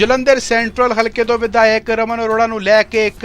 Jalandhar central ਹਲਕੇ ਤੋਂ ਵਿਧਾਇਕ ਰਮਨ ਅਰੋੜਾ ਨੂੰ ਲੈ ਕੇ ਇੱਕ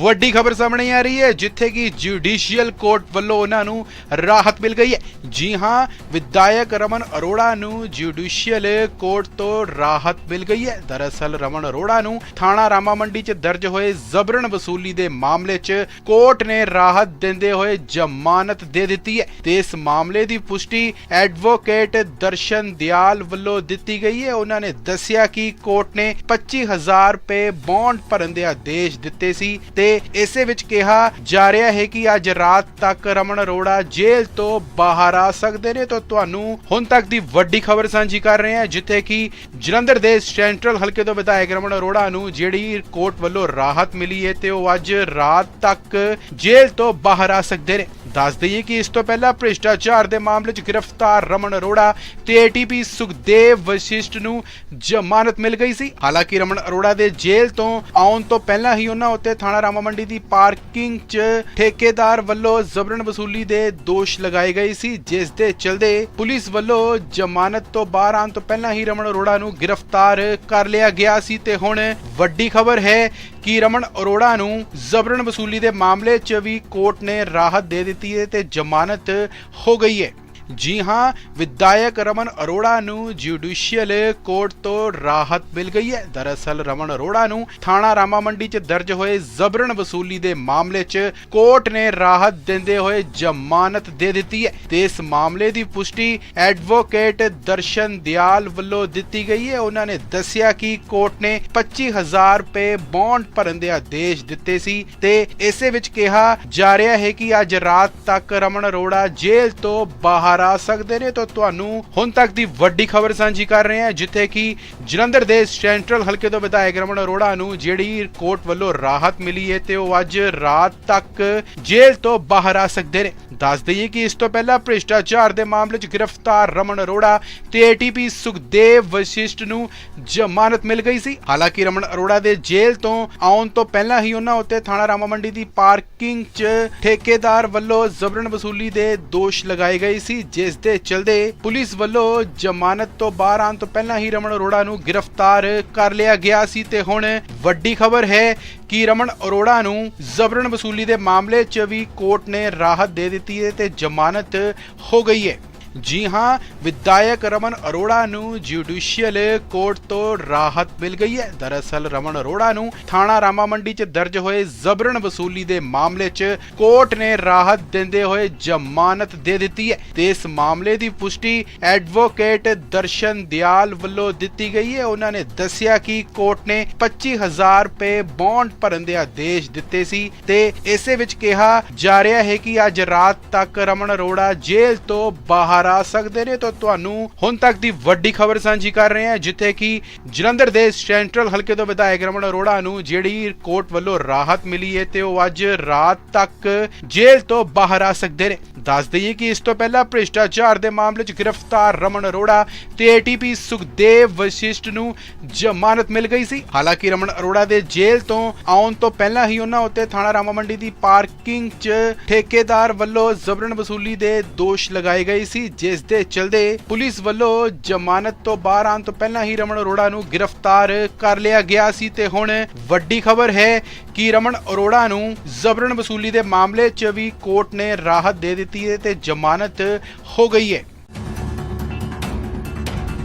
ਵੱਡੀ ਖਬਰ ਸਾਹਮਣੇ ਆ ਰਹੀ ਹੈ, ਜਿੱਥੇ ਕਿ ਜੁਡੀਸ਼ੀਅਲ ਕੋਰਟ ਵੱਲੋਂ ਉਹਨਾਂ ਨੂੰ ਰਾਹਤ ਮਿਲ ਗਈ ਹੈ। ਜੀ ਹਾਂ, ਵਿਧਾਇਕ ਰਮਨ ਅਰੋੜਾ ਨੂੰ ਜੁਡੀਸ਼ੀਅਲ ਕੋਰਟ ਤੋਂ ਰਾਹਤ ਮਿਲ ਗਈ ਹੈ। ਦਰਅਸਲ ਰਮਨ ਅਰੋੜਾ ਨੂੰ ਥਾਣਾ ਰਾਮਾ ਮੰਡੀ 'ਚ ਦਰਜ ਹੋਏ ਜ਼ਬਰਨ ਵਸੂਲੀ ਦੇ ਮਾਮਲੇ 'ਚ ਕੋਰਟ ਨੇ ਰਾਹਤ ਦਿੰਦੇ ਹੋਏ ਜ਼ਮਾਨਤ ਦੇ ਦਿੱਤੀ ਹੈ। ਤੇ ਇਸ ਮਾਮਲੇ ਦੀ ਪੁਸ਼ਟੀ ਐਡਵੋਕੇਟ ਦਰਸ਼ਨ ਦਿਆਲ ਵੱਲੋਂ ਦਿੱਤੀ ਗਈ ਹੈ। ਉਹਨਾਂ ਨੇ ਦੱਸਿਆ ਕਿ ਕੋਰਟ ਨੇ 25000 ਰੁਪਏ ਬੌਂਡ ਭਰਨ ਦੇ ਆਦੇਸ਼ ਦਿੱਤੇ ਸੀ ਤੇ ਇਸੇ ਵਿੱਚ ਕਿਹਾ ਜਾ ਰਿਹਾ ਹੈ ਕਿ ਅੱਜ ਰਾਤ ਤੱਕ ਰਮਨ ਅਰੋੜਾ ਜੇਲ੍ਹ ਤੋਂ ਬਾਹਰ ਆ ਸਕਦੇ ਨੇ। ਤਾਂ ਤੁਹਾਨੂੰ ਹੁਣ ਤੱਕ ਦੀ ਵੱਡੀ ਖਬਰ ਸਾਂਝੀ ਕਰ ਰਹੇ ਹਾਂ, ਜਿੱਥੇ ਕਿ ਜਲੰਧਰ ਦੇ ਸੈਂਟਰਲ ਹਲਕੇ ਤੋਂ ਵਿਧਾਇਕ ਰਮਨ ਅਰੋੜਾ ਨੂੰ ਜਿਹੜੀ ਕੋਰਟ ਵੱਲੋਂ ਰਾਹਤ ਮਿਲੀ ਹੈ ਤੇ ਉਹ ਅੱਜ ਰਾਤ ਤੱਕ ਜੇਲ੍ਹ ਤੋਂ ਬਾਹਰ ਆ ਸਕਦੇ ਨੇ। ਦੱਸ ਦਈਏ ਕਿ ਇਸ ਤੋਂ ਪਹਿਲਾਂ ਭ੍ਰਿਸ਼ਟਾਚਾਰ ਦੇ ਮਾਮਲੇ 'ਚ ਗ੍ਰਿਫਤਾਰ ਰਮਨ ਅਰੋੜਾ ਤੇ ਏਟੀਪੀ ਸੁਖਦੇਵ ਵਸ਼ਿਸ਼ਟ ਨੂੰ ਜ਼ਮਾਨਤ ਮਿਲ ਗਈ ਸੀ। ਹਾਲਾਂਕਿ ਰਮਨ ਅਰੋੜਾ ਦੇ ਜੇਲ੍ਹ ਤੋਂ ਆਉਣ ਤੋਂ ਪਹਿਲਾਂ ਹੀ ਉਹਨਾਂ ਉੱਤੇ ਥਾਣਾ ਰਾਮਾ ਮੰਡੀ ਦੀ ਪਾਰਕਿੰਗ 'ਚ ਠੇਕੇਦਾਰ ਵੱਲੋਂ ਜ਼ਬਰਨ ਵਸੂਲੀ ਦੇ ਦੋਸ਼ ਲਗਾਏ ਗਏ ਸੀ, ਜਿਸ ਦੇ ਚਲਦੇ ਪੁਲਿਸ ਵੱਲੋਂ ਜ਼ਮਾਨਤ ਤੋਂ ਬਾਹਰ ਆਉਣ ਤੋਂ ਪਹਿਲਾਂ ਹੀ ਰਮਨ ਅਰੋੜਾ ਨੂੰ ਗ੍ਰਿਫਤਾਰ ਕਰ ਲਿਆ ਗਿਆ ਸੀ ਤੇ ਹੁਣ ਵੱਡੀ ਖਬਰ ਹੈ ਕਿ ਰਮਨ ਅਰੋੜਾ ਨੂੰ ਜ਼ਬਰਨ ਵਸੂਲੀ ਦੇ ਮਾਮਲੇ 'ਚ ਵੀ ਕੋਰਟ ਨੇ ਰਾਹਤ ਦੇ ਦਿੱਤੀ ਹੈ ਤੇ ਜ਼ਮਾਨਤ ਹੋ ਗਈ ਹੈ। ਜੀ ਹਾਂ, ਵਿਧਾਇਕ ਰਮਨ ਅਰੋੜਾ ਨੂੰ ਜੁਡੀਸ਼ੀਅਲ ਕੋਰਟ ਤੋਂ ਰਾਹਤ ਮਿਲ ਗਈ ਹੈ। ਦਰਅਸਲ ਰਮਨ ਅਰੋੜਾ ਨੂੰ ਥਾਣਾ ਰਾਮਾ ਮੰਡੀ 'ਚ ਦਰਜ ਹੋਏ ਜ਼ਬਰਨ ਵਸੂਲੀ ਦੇ ਮਾਮਲੇ 'ਚ ਕੋਰਟ ਨੇ ਰਾਹਤ ਦਿੰਦੇ ਹੋਏ ਜ਼ਮਾਨਤ ਦੇ ਦਿੱਤੀ ਹੈ। ਤੇ ਇਸ ਮਾਮਲੇ ਦੀ ਪੁਸ਼ਟੀ ਐਡਵੋਕੇਟ ਦਰਸ਼ਨ ਦਿਆਲ ਵੱਲੋਂ ਦਿੱਤੀ ਗਈ ਹੈ। ਉਹਨਾਂ ਨੇ ਦੱਸਿਆ ਕਿ ਕੋਰਟ ਨੇ 25000 ਰੁਪਏ ਬੌਂਡ ਭਰਨ ਦੇ ਆਦੇਸ਼ ਦਿੱਤੇ ਸੀ ਤੇ ਇਸੇ ਵਿੱਚ ਕਿਹਾ ਜਾ ਰਿਹਾ ਹੈ ਕਿ ਅੱਜ ਰਾਤ ਤੱਕ ਰਮਨ ਅਰੋੜਾ ਜੇਲ੍ਹ ਤੋਂ ਬਾਹਰ ਆ ਸਕਦੇ ਨੇ, ਤਾਂ ਤੁਹਾਨੂੰ ਹੁਣ ਤੱਕ ਦੀ ਵੱਡੀ ਖਬਰ ਸਾਂਝੀ ਕਰ ਰਹੇ ਹਾਂ, ਜਿੱਥੇ ਕਿ ਜਲੰਧਰ ਦੇ ਸੈਂਟਰਲ ਹਲਕੇ ਤੋਂ ਵਿਧਾਇਕ ਰਮਨ ਅਰੋੜਾ ਨੂੰ ਜਿਹੜੀ ਕੋਰਟ ਵੱਲੋਂ ਰਾਹਤ ਮਿਲੀ ਹੈ ਤੇ ਉਹ ਅੱਜ ਰਾਤ ਤੱਕ ਜੇਲ੍ਹ ਤੋਂ ਬਾਹਰ ਆ ਸਕਦੇ ਨੇ। ਦੱਸ ਦਈਏ ਕਿ ਇਸ ਤੋਂ ਪਹਿਲਾਂ ਭ੍ਰਿਸ਼ਟਾਚਾਰ ਦੇ ਮਾਮਲੇ 'ਚ ਗ੍ਰਿਫਤਾਰ ਰਮਨ ਅਰੋੜਾ ਤੇ ਏਟੀਪੀ ਸੁਖਦੇਵ ਵਸ਼ਿਸ਼ਟ ਨੂੰ ਜ਼ਮਾਨਤ ਮਿਲ ਗਈ ਸੀ। ਹਾਲਾਂਕਿ ਰਮਨ ਅਰੋੜਾ ਦੇ ਜੇਲ੍ਹ ਤੋਂ ਆਉਣ ਤੋਂ ਪਹਿਲਾਂ ਹੀ ਉਹਨਾਂ ਉੱਤੇ ਥਾਣਾ ਰਾਮਾ ਮੰਡੀ ਦੀ ਪਾਰਕਿੰਗ 'ਚ ਠੇਕੇਦਾਰ ਵੱਲੋਂ ਜ਼ਬਰਨ ਵਸੂਲੀ ਦੇ ਦੋਸ਼ ਲਗਾਏ ਗਏ ਸੀ, ਜਿਸ ਦੇ ਚਲਦੇ ਪੁਲਿਸ ਵੱਲੋਂ ਜ਼ਮਾਨਤ ਤੋਂ ਬਾਹਰ ਆਉਣ ਤੋਂ ਪਹਿਲਾਂ ਹੀ ਰਮਨ ਅਰੋੜਾ ਨੂੰ ਗ੍ਰਿਫਤਾਰ ਕਰ ਲਿਆ ਗਿਆ ਸੀ। ਤੇ ਹੁਣ ਵੱਡੀ ਖਬਰ ਹੈ ਕਿ ਰਮਨ ਅਰੋੜਾ ਨੂੰ ਜ਼ਬਰਨ ਵਸੂਲੀ ਦੇ ਮਾਮਲੇ 'ਚ ਵੀ ਕੋਰਟ ਨੇ ਰਾਹਤ ਦੇ ਦਿੱਤੀ ਹੈ ਤੇ ਜ਼ਮਾਨਤ ਹੋ ਗਈ ਹੈ। ਜੀ ਹਾਂ ਵਿਧਾਇਕ ਰਮਨ ਅਰੋੜਾ ਨੂੰ ਜੁਡੀਸ਼ੀਅਲ ਕੋਰਟ ਤੋਂ ਰਾਹਤ ਮਿਲ ਗਈ ਹੈ ਦਰਅਸਲ ਰਮਨ ਅਰੋੜਾ ਨੂੰ ਥਾਣਾ ਰਾਮਾ ਮੰਡੀ 'ਚ ਦਰਜ ਹੋਏ ਜ਼ਬਰਨ ਵਸੂਲੀ ਦੇ ਮਾਮਲੇ 'ਚ ਕੋਰਟ ਨੇ ਰਾਹਤ ਦਿੰਦੇ ਹੋਏ ਜ਼ਮਾਨਤ ਦੇ ਦਿੱਤੀ ਹੈ ਤੇ ਇਸ ਮਾਮਲੇ ਦੀ ਪੁਸ਼ਟੀ ਐਡਵੋਕੇਟ ਦਰਸ਼ਨ ਦਿਆਲ ਵੱਲੋਂ ਦਿੱਤੀ ਗਈ ਹੈ ਉਹਨਾਂ ਨੇ ਦੱਸਿਆ ਕਿ ਕੋਰਟ ਨੇ 25000 ਰੁਪਏ ਬੌਂਡ ਭਰਨ ਦੇ ਆਦੇਸ਼ ਦਿੱਤੇ ਸੀ ਤੇ ਇਸੇ ਵਿੱਚ ਕਿਹਾ ਜਾ ਰਿਹਾ ਹੈ ਕਿ ਅੱਜ ਰਾਤ ਤੱਕ ਰਮਨ ਅਰੋੜਾ ਜੇਲ੍ਹ ਤੋਂ ਬਾਹਰ ਆ ਸਕਦੇ ਨੇ, ਤਾਂ ਤੁਹਾਨੂੰ ਹੁਣ ਤੱਕ ਦੀ ਵੱਡੀ ਖਬਰ ਸਾਂਝੀ ਕਰ ਰਹੇ ਹਾਂ, ਜਿੱਥੇ ਕਿ ਜਲੰਧਰ ਦੇ ਸੈਂਟਰਲ ਹਲਕੇ ਤੋਂ ਵਿਧਾਇਕ ਰਮਨ ਅਰੋੜਾ ਨੂੰ ਜਿਹੜੀ ਕੋਰਟ ਵੱਲੋਂ ਰਾਹਤ ਮਿਲੀ ਹੈ ਤੇ ਉਹ ਅੱਜ ਰਾਤ ਤੱਕ ਜੇਲ੍ਹ ਤੋਂ ਬਾਹਰ ਆ ਸਕਦੇ ਨੇ। ਦੱਸ ਦਈਏ ਕਿ ਇਸ ਤੋਂ ਪਹਿਲਾਂ ਭ੍ਰਿਸ਼ਟਾਚਾਰ ਦੇ ਮਾਮਲੇ 'ਚ ਗ੍ਰਿਫਤਾਰ ਰਮਨ ਅਰੋੜਾ ਤੇ ਏਟੀਪੀ ਸੁਖਦੇਵ ਵਸ਼ਿਸ਼ਟ ਨੂੰ ਜ਼ਮਾਨਤ ਮਿਲ ਗਈ ਸੀ। ਹਾਲਾਂਕਿ ਰਮਨ ਅਰੋੜਾ ਦੇ ਜੇਲ੍ਹ ਤੋਂ ਆਉਣ ਤੋਂ ਪਹਿਲਾਂ ਹੀ ਉਹਨਾਂ ਉੱਤੇ ਥਾਣਾ ਰਾਮਾ ਮੰਡੀ ਦੀ ਪਾਰਕਿੰਗ 'ਚ ਠੇਕੇਦਾਰ ਵੱਲੋਂ ਜ਼ਬਰਨ ਵਸੂਲੀ ਦੇ ਦੋਸ਼ ਲਗਾਏ ਗਏ ਸੀ ਜਿਸ ਦੇ ਚਲਦੇ ਪੁਲਿਸ ਵੱਲੋਂ ਜ਼ਮਾਨਤ ਤੋਂ ਬਾਹਰ ਆਉਣ ਤੋਂ ਪਹਿਲਾਂ ਹੀ ਰਮਨ ਅਰੋੜਾ ਨੂੰ ਗ੍ਰਿਫਤਾਰ ਕਰ ਲਿਆ ਗਿਆ ਸੀ ਤੇ ਹੁਣ ਵੱਡੀ ਖਬਰ ਹੈ ਕਿ ਰਮਨ ਅਰੋੜਾ ਨੂੰ ਜ਼ਬਰਨ ਵਸੂਲੀ ਦੇ ਮਾਮਲੇ 'ਚ ਵੀ ਕੋਰਟ ਨੇ ਰਾਹਤ ਦੇ ਦਿੱਤੀ ਹੈ ਤੇ ਜ਼ਮਾਨਤ ਹੋ ਗਈ ਹੈ।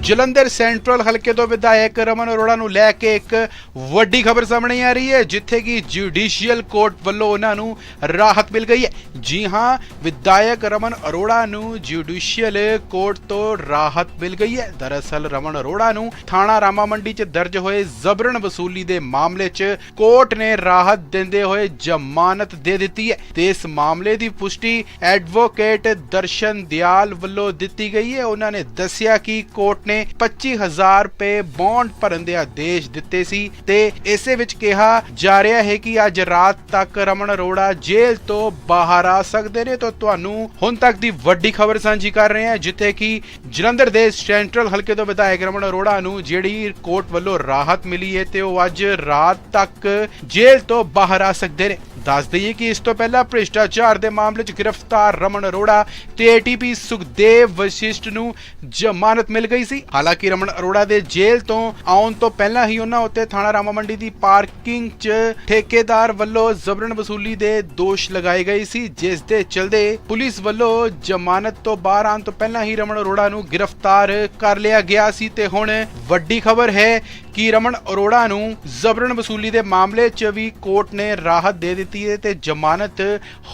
ਜਲੰਧਰ ਸੈਂਟਰਲ ਹਲਕੇ ਤੋਂ ਵਿਧਾਇਕ ਰਮਨ ਅਰੋੜਾ ਨੂੰ ਲੈ ਕੇ ਇੱਕ ਵੱਡੀ ਖਬਰ ਸਾਹਮਣੇ ਆ ਰਹੀ ਹੈ, ਜਿੱਥੇ ਕਿ ਜੁਡੀਸ਼ੀਅਲ ਕੋਰਟ ਵੱਲੋਂ ਉਹਨਾਂ ਨੂੰ ਰਾਹਤ ਮਿਲ ਗਈ ਹੈ। ਜੀ ਹਾਂ, ਵਿਧਾਇਕ ਰਮਨ ਅਰੋੜਾ ਨੂੰ ਜੁਡੀਸ਼ੀਅਲ ਕੋਰਟ ਤੋਂ ਰਾਹਤ ਮਿਲ ਗਈ ਹੈ। ਦਰਅਸਲ ਰਮਨ ਅਰੋੜਾ ਨੂੰ ਥਾਣਾ ਰਾਮਾ ਮੰਡੀ 'ਚ ਦਰਜ ਹੋਏ ਜ਼ਬਰਨ ਵਸੂਲੀ ਦੇ ਮਾਮਲੇ 'ਚ ਕੋਰਟ ਨੇ ਰਾਹਤ ਦਿੰਦੇ ਹੋਏ ਜ਼ਮਾਨਤ ਦੇ ਦਿੱਤੀ ਹੈ ਤੇ ਇਸ ਮਾਮਲੇ ਦੀ ਪੁਸ਼ਟੀ ਐਡਵੋਕੇਟ ਦਰਸ਼ਨ ਦਿਆਲ ਵੱਲੋਂ ਦਿੱਤੀ ਗਈ ਹੈ। ਉਹਨਾਂ ਨੇ ਦੱਸਿਆ ਕਿ ਕੋਰਟ ਨੇ 25000 ਰੁਪਏ ਬੌਂਡ ਭਰਨ ਦੇ ਆਦੇਸ਼ ਦਿੱਤੇ ਸੀ ਤੇ ਇਸੇ ਵਿੱਚ ਕਿਹਾ ਜਾ ਰਿਹਾ ਹੈ ਕਿ ਅੱਜ ਰਾਤ ਤੱਕ ਰਮਨ ਅਰੋੜਾ ਜੇਲ੍ਹ ਤੋਂ ਬਾਹਰ ਆ ਸਕਦੇ ਨੇ। ਤਾਂ ਤੁਹਾਨੂੰ ਹੁਣ ਤੱਕ ਦੀ ਵੱਡੀ ਖਬਰ ਸਾਂਝੀ ਕਰ ਰਹੇ ਹਾਂ, ਜਿੱਥੇ ਕਿ ਜਲੰਧਰ ਦੇ ਸੈਂਟਰਲ ਹਲਕੇ ਤੋਂ ਵਿਧਾਇਕ ਰਮਨ ਅਰੋੜਾ ਨੂੰ ਜਿਹੜੀ ਕੋਰਟ ਵੱਲੋਂ ਰਾਹਤ ਮਿਲੀ ਹੈ ਤੇ ਉਹ ਅੱਜ ਰਾਤ ਤੱਕ ਜੇਲ੍ਹ ਤੋਂ ਬਾਹਰ ਆ ਸਕਦੇ ਨੇ। ਦੱਸ ਦਈਏ ਕਿ ਇਸ ਤੋਂ ਪਹਿਲਾਂ ਭ੍ਰਿਸ਼ਟਾਚਾਰ ਦੇ ਮਾਮਲੇ 'ਚ ਗ੍ਰਿਫਤਾਰ ਰਮਨ ਅਰੋੜਾ ਤੇ ਏਟੀਪੀ ਸੁਖਦੇਵ ਵਸ਼ਿਸ਼ਟ ਨੂੰ ਜ਼ਮਾਨਤ ਮਿਲ ਗਈ ਸੀ। ਹਾਲਾਂਕਿ ਰਮਨ ਅਰੋੜਾ ਦੇ ਜੇਲ੍ਹ ਤੋਂ ਆਉਣ ਤੋਂ ਪਹਿਲਾਂ ਹੀ ਉਹਨਾਂ ਉੱਤੇ ਥਾਣਾ ਰਾਮਾ ਮੰਡੀ ਦੀ ਪਾਰਕਿੰਗ 'ਚ ਠੇਕੇਦਾਰ ਵੱਲੋਂ ਜ਼ਬਰਨ ਵਸੂਲੀ ਦੇ ਦੋਸ਼ ਲਗਾਏ ਗਏ ਸੀ, ਜਿਸ ਦੇ ਚਲਦੇ ਪੁਲਿਸ ਵੱਲੋਂ ਜ਼ਮਾਨਤ ਤੋਂ ਬਾਹਰ ਆਉਣ ਤੋਂ ਪਹਿਲਾਂ ਹੀ ਰਮਨ ਅਰੋੜਾ ਨੂੰ ਗ੍ਰਿਫਤਾਰ ਕਰ ਲਿਆ ਗਿਆ ਸੀ ਤੇ ਹੁਣ ਵੱਡੀ ਖਬਰ ਹੈ ਕਿ ਰਮਨ ਅਰੋੜਾ ਨੂੰ ਜ਼ਬਰਨ ਵਸੂਲੀ ਦੇ ਮਾਮਲੇ 'ਚ ਵੀ ਕੋਰਟ ਨੇ ਰਾਹਤ ਦੇ ਦਿੱਤੀ ਹੈ ਤੇ ਜ਼ਮਾਨਤ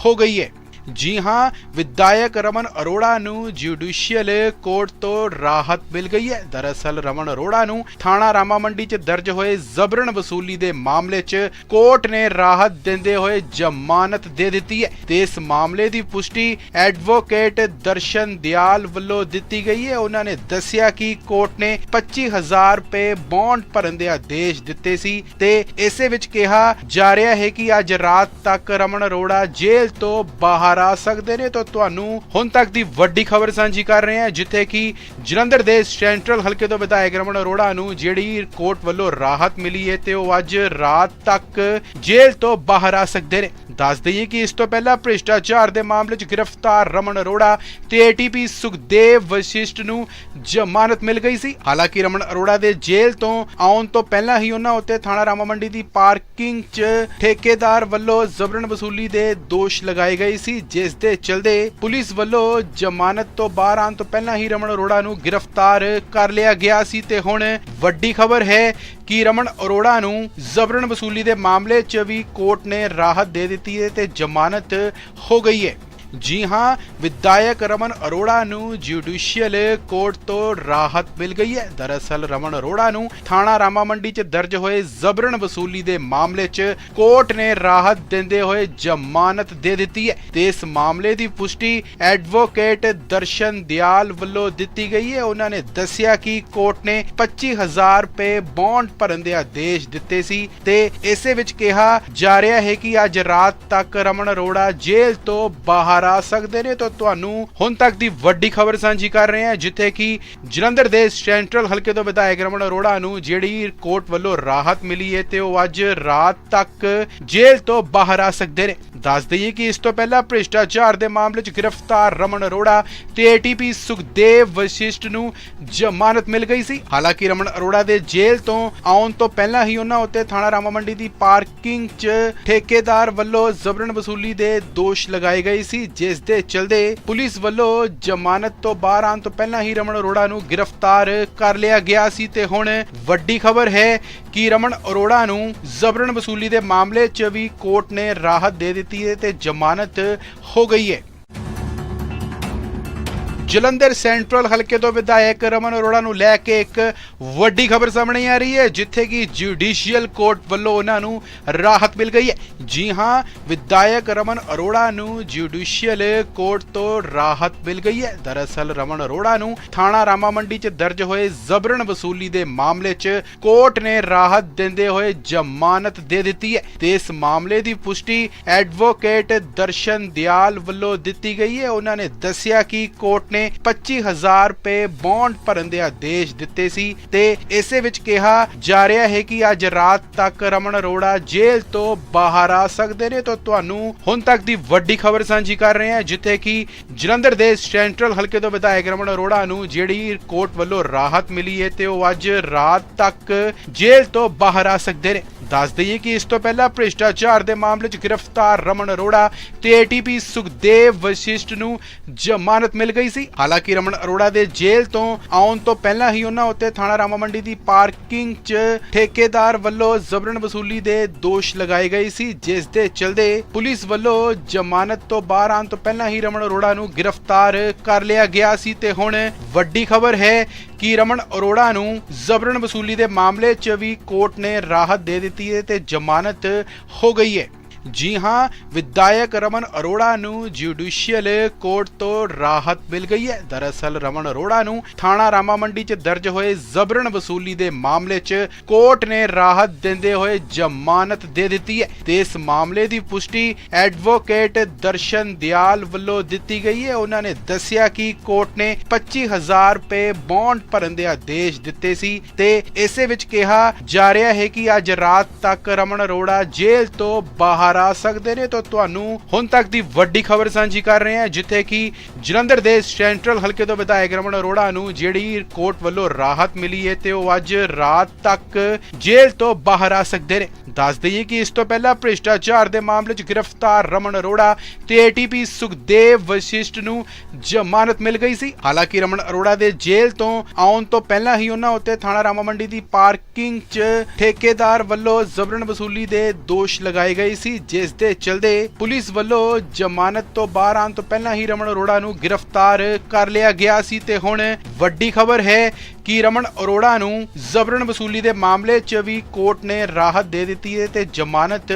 ਹੋ ਗਈ ਹੈ। ਜੀ ਹਾਂ ਵਿਧਾਇਕ ਰਮਨ ਅਰੋੜਾ ਨੂੰ ਜੁਡੀਸ਼ੀਅਲ ਕੋਰਟ ਤੋਂ ਰਾਹਤ ਮਿਲ ਗਈ ਹੈ ਦਰਅਸਲ ਰਮਨ ਅਰੋੜਾ ਨੂੰ ਥਾਣਾ ਰਾਮਾ ਮੰਡੀ 'ਚ ਦਰਜ ਹੋਏ ਜ਼ਬਰਨ ਵਸੂਲੀ ਦੇ ਮਾਮਲੇ 'ਚ ਕੋਰਟ ਨੇ ਰਾਹਤ ਦਿੰਦੇ ਹੋਏ ਜ਼ਮਾਨਤ ਦੇ ਦਿੱਤੀ ਹੈ ਤੇ ਇਸ ਮਾਮਲੇ ਦੀ ਪੁਸ਼ਟੀ ਐਡਵੋਕੇਟ ਦਰਸ਼ਨ ਦਿਆਲ ਵੱਲੋਂ ਦਿੱਤੀ ਗਈ ਹੈ ਉਹਨਾਂ ਨੇ ਦੱਸਿਆ ਕਿ ਕੋਰਟ ਨੇ 25000 ਰੁਪਏ ਬੌਂਡ ਭਰਨ ਦੇ ਆਦੇਸ਼ ਦਿੱਤੇ ਸੀ ਤੇ ਇਸੇ ਵਿੱਚ ਕਿਹਾ ਜਾ ਰਿਹਾ ਹੈ ਕਿ ਅੱਜ ਰਾਤ ਤੱਕ ਰਮਨ ਅਰੋੜਾ ਜੇਲ੍ਹ ਤੋਂ ਬਾਹਰ ਆ ਸਕਦੇ ਨੇ, ਤਾਂ ਤੁਹਾਨੂੰ ਹੁਣ ਤੱਕ ਦੀ ਵੱਡੀ ਖਬਰ ਸਾਂਝੀ ਕਰ ਰਹੇ ਹਾਂ, ਜਿੱਥੇ ਕਿ ਜਲੰਧਰ ਦੇ ਸੈਂਟਰਲ ਹਲਕੇ ਤੋਂ ਵਿਧਾਇਕ ਰਮਨ ਅਰੋੜਾ ਨੂੰ ਜਿਹੜੀ ਕੋਰਟ ਵੱਲੋਂ ਰਾਹਤ ਮਿਲੀ ਹੈ ਤੇ ਉਹ ਅੱਜ ਰਾਤ ਤੱਕ ਜੇਲ੍ਹ ਤੋਂ ਬਾਹਰ ਆ ਸਕਦੇ ਨੇ। ਦੱਸ ਦਈਏ ਕਿ ਇਸ ਤੋਂ ਪਹਿਲਾਂ ਭ੍ਰਿਸ਼ਟਾਚਾਰ ਦੇ ਮਾਮਲੇ 'ਚ ਗ੍ਰਿਫਤਾਰ ਰਮਨ ਅਰੋੜਾ ਤੇ ਏਟੀਪੀ ਸੁਖਦੇਵ ਵਸ਼ਿਸ਼ਟ ਨੂੰ ਜ਼ਮਾਨਤ ਮਿਲ ਗਈ ਸੀ। ਹਾਲਾਂਕਿ ਰਮਨ ਅਰੋੜਾ ਦੇ ਜੇਲ੍ਹ ਤੋਂ ਆਉਣ ਤੋਂ ਪਹਿਲਾਂ ਹੀ ਉਹਨਾਂ ਉੱਤੇ ਥਾਣਾ ਰਾਮਾ ਮੰਡੀ ਦੀ ਪਾਰਕਿੰਗ 'ਚ ਠੇਕੇਦਾਰ ਵੱਲੋਂ ਜ਼ਬਰਨ ਵਸੂਲੀ ਦੇ ਦੋਸ਼ ਲਗਾਏ ਗਏ ਸੀ, ਜਿਸ ਦੇ ਚਲਦੇ ਪੁਲਿਸ ਵੱਲੋਂ ਜ਼ਮਾਨਤ ਤੋਂ ਬਾਹਰ ਆਉਣ ਤੋਂ ਪਹਿਲਾਂ ਹੀ ਰਮਨ ਅਰੋੜਾ ਨੂੰ ਗ੍ਰਿਫਤਾਰ ਕਰ ਲਿਆ ਗਿਆ ਸੀ। ਤੇ ਹੁਣ ਵੱਡੀ ਖਬਰ ਹੈ ਕਿ ਰਮਨ ਅਰੋੜਾ ਨੂੰ ਜ਼ਬਰਨ ਵਸੂਲੀ ਦੇ ਮਾਮਲੇ 'ਚ ਵੀ ਕੋਰਟ ਨੇ ਰਾਹਤ ਦੇ ਦਿੱਤੀ ਹੈ ਤੇ ਜ਼ਮਾਨਤ ਹੋ ਗਈ ਹੈ। ਜੀ ਹਾਂ ਵਿਧਾਇਕ ਰਮਨ ਅਰੋੜਾ ਨੂੰ ਜੁਡੀਸ਼ੀਅਲ ਕੋਰਟ ਤੋਂ ਰਾਹਤ ਮਿਲ ਗਈ ਹੈ ਦਰਅਸਲ ਰਮਨ ਅਰੋੜਾ ਨੂੰ ਥਾਣਾ ਰਾਮਾ ਮੰਡੀ 'ਚ ਦਰਜ ਹੋਏ ਜ਼ਬਰਨ ਵਸੂਲੀ ਦੇ ਮਾਮਲੇ 'ਚ ਕੋਰਟ ਨੇ ਰਾਹਤ ਦਿੰਦੇ ਹੋਏ ਜ਼ਮਾਨਤ ਦੇ ਦਿੱਤੀ ਹੈ ਤੇ ਇਸ ਮਾਮਲੇ ਦੀ ਪੁਸ਼ਟੀ ਐਡਵੋਕੇਟ ਦਰਸ਼ਨ ਦਿਆਲ ਵੱਲੋਂ ਦਿੱਤੀ ਗਈ ਹੈ ਉਹਨਾਂ ਨੇ ਦੱਸਿਆ ਕਿ ਕੋਰਟ ਨੇ 25000 ਰੁਪਏ ਬੌਂਡ ਭਰਨ ਦੇ ਆਦੇਸ਼ ਦਿੱਤੇ ਸੀ ਤੇ ਇਸੇ ਵਿੱਚ ਕਿਹਾ ਜਾ ਰਿਹਾ ਹੈ ਕਿ ਅੱਜ ਰਾਤ ਤੱਕ ਰਮਨ ਅਰੋੜਾ ਜੇਲ੍ਹ ਤੋਂ ਬਾਹਰ ਆ ਸਕਦੇ ਨੇ, ਤਾਂ ਤੁਹਾਨੂੰ ਹੁਣ ਤੱਕ ਦੀ ਵੱਡੀ ਖਬਰ ਸਾਂਝੀ ਕਰ ਰਹੇ ਹਾਂ, ਜਿੱਥੇ ਕਿ ਜਲੰਧਰ ਦੇ ਸੈਂਟਰਲ ਹਲਕੇ ਤੋਂ ਵਿਧਾਇਕ ਰਮਨ ਅਰੋੜਾ ਨੂੰ ਜਿਹੜੀ ਕੋਰਟ ਵੱਲੋਂ ਰਾਹਤ ਮਿਲੀ ਹੈ ਤੇ ਉਹ ਅੱਜ ਰਾਤ ਤੱਕ ਜੇਲ੍ਹ ਤੋਂ ਬਾਹਰ ਆ ਸਕਦੇ ਨੇ। ਦੱਸ ਦਈਏ ਕਿ ਇਸ ਤੋਂ ਪਹਿਲਾਂ ਭ੍ਰਿਸ਼ਟਾਚਾਰ ਦੇ ਮਾਮਲੇ 'ਚ ਗ੍ਰਿਫਤਾਰ ਰਮਨ ਅਰੋੜਾ ਤੇ ਏਟੀਪੀ ਸੁਖਦੇਵ ਵਸ਼ਿਸ਼ਟ ਨੂੰ ਜ਼ਮਾਨਤ ਮਿਲ ਗਈ ਸੀ। ਹਾਲਾਂਕਿ ਰਮਨ ਅਰੋੜਾ ਦੇ ਜੇਲ੍ਹ ਤੋਂ ਆਉਣ ਤੋਂ ਪਹਿਲਾਂ ਹੀ ਉਹਨਾਂ ਉੱਤੇ ਥਾਣਾ ਰਾਮਾ ਮੰਡੀ ਦੀ ਪਾਰਕਿੰਗ 'ਚ ਠੇਕੇਦਾਰ ਵੱਲੋਂ ਜ਼ਬਰਨ ਵਸੂਲੀ ਦੇ ਦੋਸ਼ ਲਗਾਏ ਗਏ ਸੀ ਜਿਸ ਦੇ ਚਲਦੇ ਪੁਲਿਸ ਵੱਲੋਂ ਜ਼ਮਾਨਤ ਤੋਂ ਬਾਹਰ ਆਉਣ ਤੋਂ ਪਹਿਲਾਂ ਹੀ ਰਮਨ ਅਰੋੜਾ ਨੂੰ ਗ੍ਰਿਫਤਾਰ ਕਰ ਲਿਆ ਗਿਆ ਸੀ ਤੇ ਹੁਣ ਵੱਡੀ ਖਬਰ ਹੈ ਕਿ ਰਮਨ ਅਰੋੜਾ ਨੂੰ ਜ਼ਬਰਨ ਵਸੂਲੀ ਦੇ ਮਾਮਲੇ 'ਚ ਵੀ ਕੋਰਟ ਨੇ ਰਾਹਤ ਦੇ ਦਿੱਤੀ ਹੈ ਤੇ ਜ਼ਮਾਨਤ ਹੋ ਗਈ ਹੈ। ਜਲੰਧਰ ਸੈਂਟਰਲ ਹਲਕੇ ਤੋਂ ਵਿਧਾਇਕ ਰਮਨ ਅਰੋੜਾ ਨੂੰ ਲੈ ਕੇ ਇੱਕ ਵੱਡੀ ਖਬਰ ਸਾਹਮਣੇ ਆ ਰਹੀ ਹੈ, ਜਿੱਥੇ ਕਿ ਜੁਡੀਸ਼ੀਅਲ ਕੋਰਟ ਵੱਲੋਂ ਉਹਨਾਂ ਨੂੰ ਰਾਹਤ ਮਿਲ ਗਈ ਹੈ। ਜੀ ਹਾਂ, ਵਿਧਾਇਕ ਰਮਨ ਅਰੋੜਾ ਨੂੰ ਜੁਡੀਸ਼ੀਅਲ ਕੋਰਟ ਤੋਂ ਰਾਹਤ ਮਿਲ ਗਈ ਹੈ। ਦਰਅਸਲ ਰਮਨ ਅਰੋੜਾ ਨੂੰ ਥਾਣਾ ਰਾਮਾ ਮੰਡੀ 'ਚ ਦਰਜ ਹੋਏ ਜ਼ਬਰਨ ਵਸੂਲੀ ਦੇ ਮਾਮਲੇ 'ਚ ਕੋਰਟ ਨੇ ਰਾਹਤ ਦਿੰਦੇ ਹੋਏ ਜ਼ਮਾਨਤ ਦੇ ਦਿੱਤੀ ਹੈ। ਤੇ ਇਸ ਮਾਮਲੇ ਦੀ ਪੁਸ਼ਟੀ ਐਡਵੋਕੇਟ ਦਰਸ਼ਨ ਦਿਆਲ ਵੱਲੋਂ ਦਿੱਤੀ ਗਈ ਹੈ। ਉਹਨਾਂ ਨੇ ਦੱਸਿਆ ਕਿ ਕੋਰਟ ਨੇ 25000 ਰੁਪਏ ਬੌਂਡ ਭਰਨ ਦੇ ਆਦੇਸ਼ ਦਿੱਤੇ ਸੀ ਤੇ ਇਸੇ ਵਿੱਚ ਕਿਹਾ ਜਾ ਰਿਹਾ ਹੈ ਕਿ ਅੱਜ ਰਾਤ ਤੱਕ ਰਮਨ ਅਰੋੜਾ ਜੇਲ੍ਹ ਤੋਂ ਬਾਹਰ ਆ ਸਕਦੇ ਨੇ। ਤਾਂ ਤੁਹਾਨੂੰ ਹੁਣ ਤੱਕ ਦੀ ਵੱਡੀ ਖਬਰ ਸਾਂਝੀ ਕਰ ਰਹੇ ਹਾਂ, ਜਿੱਥੇ ਕਿ ਜਲੰਧਰ ਦੇ ਸੈਂਟਰਲ ਹਲਕੇ ਤੋਂ ਵਿਧਾਇਕ ਰਮਨ ਅਰੋੜਾ ਨੂੰ ਜਿਹੜੀ ਕੋਰਟ ਵੱਲੋਂ ਰਾਹਤ ਮਿਲੀ ਹੈ ਤੇ ਉਹ ਅੱਜ ਰਾਤ ਤੱਕ ਜੇਲ੍ਹ ਤੋਂ ਬਾਹਰ ਆ ਸਕਦੇ ਨੇ। ਦੱਸ ਦਈਏ ਕਿ ਇਸ ਤੋਂ ਪਹਿਲਾਂ ਭ੍ਰਿਸ਼ਟਾਚਾਰ ਦੇ ਮਾਮਲੇ 'ਚ ਗ੍ਰਿਫਤਾਰ ਰਮਨ ਅਰੋੜਾ ਤੇ ਏਟੀਪੀ ਸੁਖਦੇਵ ਵਸ਼ਿਸ਼ਟ ਨੂੰ ਜ਼ਮਾਨਤ ਮਿਲ ਗਈ ਸੀ। ਹਾਲਾਂਕਿ ਰਮਨ ਅਰੋੜਾ ਦੇ ਜੇਲ੍ਹ ਤੋਂ ਆਉਣ ਤੋਂ ਪਹਿਲਾਂ ਹੀ ਉਹਨਾਂ ਉੱਤੇ ਥਾਣਾ ਰਾਮਾ ਮੰਡੀ ਦੀ ਪਾਰਕਿੰਗ 'ਚ ਠੇਕੇਦਾਰ ਵੱਲੋਂ ਜ਼ਬਰਨ ਵਸੂਲੀ ਦੇ ਦੋਸ਼ ਲਗਾਏ ਗਏ ਸੀ, ਜਿਸ ਦੇ ਚਲਦੇ ਪੁਲਿਸ ਵੱਲੋਂ ਜ਼ਮਾਨਤ ਤੋਂ ਬਾਹਰ ਆਉਣ ਤੋਂ ਪਹਿਲਾਂ ਹੀ ਰਮਨ ਅਰੋੜਾ ਨੂੰ ਗ੍ਰਿਫਤਾਰ ਕਰ ਲਿਆ ਗਿਆ ਸੀ। ਤੇ ਹੁਣ ਵੱਡੀ ਖਬਰ ਹੈ ਕਿ ਰਮਨ ਅਰੋੜਾ ਨੂੰ ਜ਼ਬਰਨ ਵਸੂਲੀ ਦੇ ਮਾਮਲੇ 'ਚ ਵੀ ਕੋਰਟ ਨੇ ਰਾਹਤ ਦੇ ਦਿੱਤੀ ਹੈ ਤੇ ਜ਼ਮਾਨਤ ਹੋ ਗਈ ਹੈ ਜੀ ਹਾਂ, ਵਿਧਾਇਕ ਰਮਨ ਅਰੋੜਾ ਨੂੰ ਜੁਡੀਸ਼ੀਅਲ ਕੋਰਟ ਤੋਂ ਰਾਹਤ ਮਿਲ ਗਈ ਹੈ। ਦਰਅਸਲ ਰਮਨ ਅਰੋੜਾ ਨੂੰ ਥਾਣਾ ਰਾਮਾ ਮੰਡੀ 'ਚ ਦਰਜ ਹੋਏ ਜ਼ਬਰਨ ਵਸੂਲੀ ਦੇ ਮਾਮਲੇ 'ਚ ਕੋਰਟ ਨੇ ਰਾਹਤ ਦਿੰਦੇ ਹੋਏ ਜ਼ਮਾਨਤ ਦੇ ਦਿੱਤੀ ਹੈ। ਤੇ ਇਸ ਮਾਮਲੇ ਦੀ ਪੁਸ਼ਟੀ ਐਡਵੋਕੇਟ ਦਰਸ਼ਨ ਦਿਆਲ ਵੱਲੋਂ ਦਿੱਤੀ ਗਈ ਹੈ। ਉਹਨਾਂ ਨੇ ਦੱਸਿਆ ਕਿ ਕੋਰਟ ਨੇ 25000 ਰੁਪਏ ਬੌਂਡ ਭਰਨ ਦੇ ਆਦੇਸ਼ ਦਿੱਤੇ ਸੀ ਤੇ ਇਸੇ ਵਿੱਚ ਕਿਹਾ ਜਾ ਰਿਹਾ ਹੈ ਕਿ ਅੱਜ ਰਾਤ ਤੱਕ ਰਮਨ ਅਰੋੜਾ ਜੇਲ੍ਹ ਤੋਂ ਬਾਹਰ ਬਾਹਰ ਆ ਸਕਦੇ ਨੇ, ਤਾਂ ਤੁਹਾਨੂੰ ਹੁਣ ਤੱਕ ਦੀ ਵੱਡੀ ਖਬਰ ਸਾਂਝੀ ਕਰ ਰਹੇ ਹਾਂ, ਜਿੱਥੇ ਕਿ ਜਲੰਧਰ ਦੇ ਸੈਂਟਰਲ ਹਲਕੇ ਤੋਂ ਵਿਧਾਇਕ ਰਮਨ ਅਰੋੜਾ ਨੂੰ ਜਿਹੜੀ ਕੋਰਟ ਵੱਲੋਂ ਰਾਹਤ ਮਿਲੀ ਹੈ ਤੇ ਉਹ ਅੱਜ ਰਾਤ ਤੱਕ ਜੇਲ੍ਹ ਤੋਂ ਬਾਹਰ ਆ ਸਕਦੇ ਨੇ। ਦੱਸ ਦਈਏ ਕਿ ਇਸ ਤੋਂ ਪਹਿਲਾਂ ਭ੍ਰਿਸ਼ਟਾਚਾਰ ਦੇ ਮਾਮਲੇ 'ਚ ਗ੍ਰਿਫਤਾਰ ਰਮਨ ਅਰੋੜਾ ਤੇ ਏਟੀਪੀ ਸੁਖਦੇਵ ਵਸ਼ਿਸ਼ਟ ਨੂੰ ਜ਼ਮਾਨਤ ਮਿਲ ਗਈ ਸੀ। ਹਾਲਾਂਕਿ ਰਮਨ ਅਰੋੜਾ ਦੇ ਜੇਲ੍ਹ ਤੋਂ ਆਉਣ ਤੋਂ ਪਹਿਲਾਂ ਹੀ ਉਹਨਾਂ ਉੱਤੇ ਥਾਣਾ ਰਾਮਾ ਮੰਡੀ ਦੀ ਪਾਰਕਿੰਗ 'ਚ ਠੇਕੇਦਾਰ ਵੱਲੋਂ ਜ਼ਬਰਨ ਵਸੂਲੀ ਦੇ ਦੋਸ਼ ਲਗਾਏ ਗਏ ਸੀ ਜਿਸ ਦੇ ਚਲਦੇ ਪੁਲਿਸ ਵੱਲੋਂ ਜ਼ਮਾਨਤ ਤੋਂ ਬਾਹਰ ਆਉਣ ਤੋਂ ਪਹਿਲਾਂ ਹੀ ਰਮਨ ਅਰੋੜਾ ਨੂੰ ਗ੍ਰਿਫਤਾਰ ਕਰ ਲਿਆ ਗਿਆ ਸੀ ਤੇ ਹੁਣ ਵੱਡੀ ਖਬਰ ਹੈ ਕਿ ਰਮਨ ਅਰੋੜਾ ਨੂੰ ਜ਼ਬਰਨ ਵਸੂਲੀ ਦੇ ਮਾਮਲੇ 'ਚ ਵੀ ਕੋਰਟ ਨੇ ਰਾਹਤ ਦੇ ਦਿੱਤੀ ਹੈ ਤੇ ਜ਼ਮਾਨਤ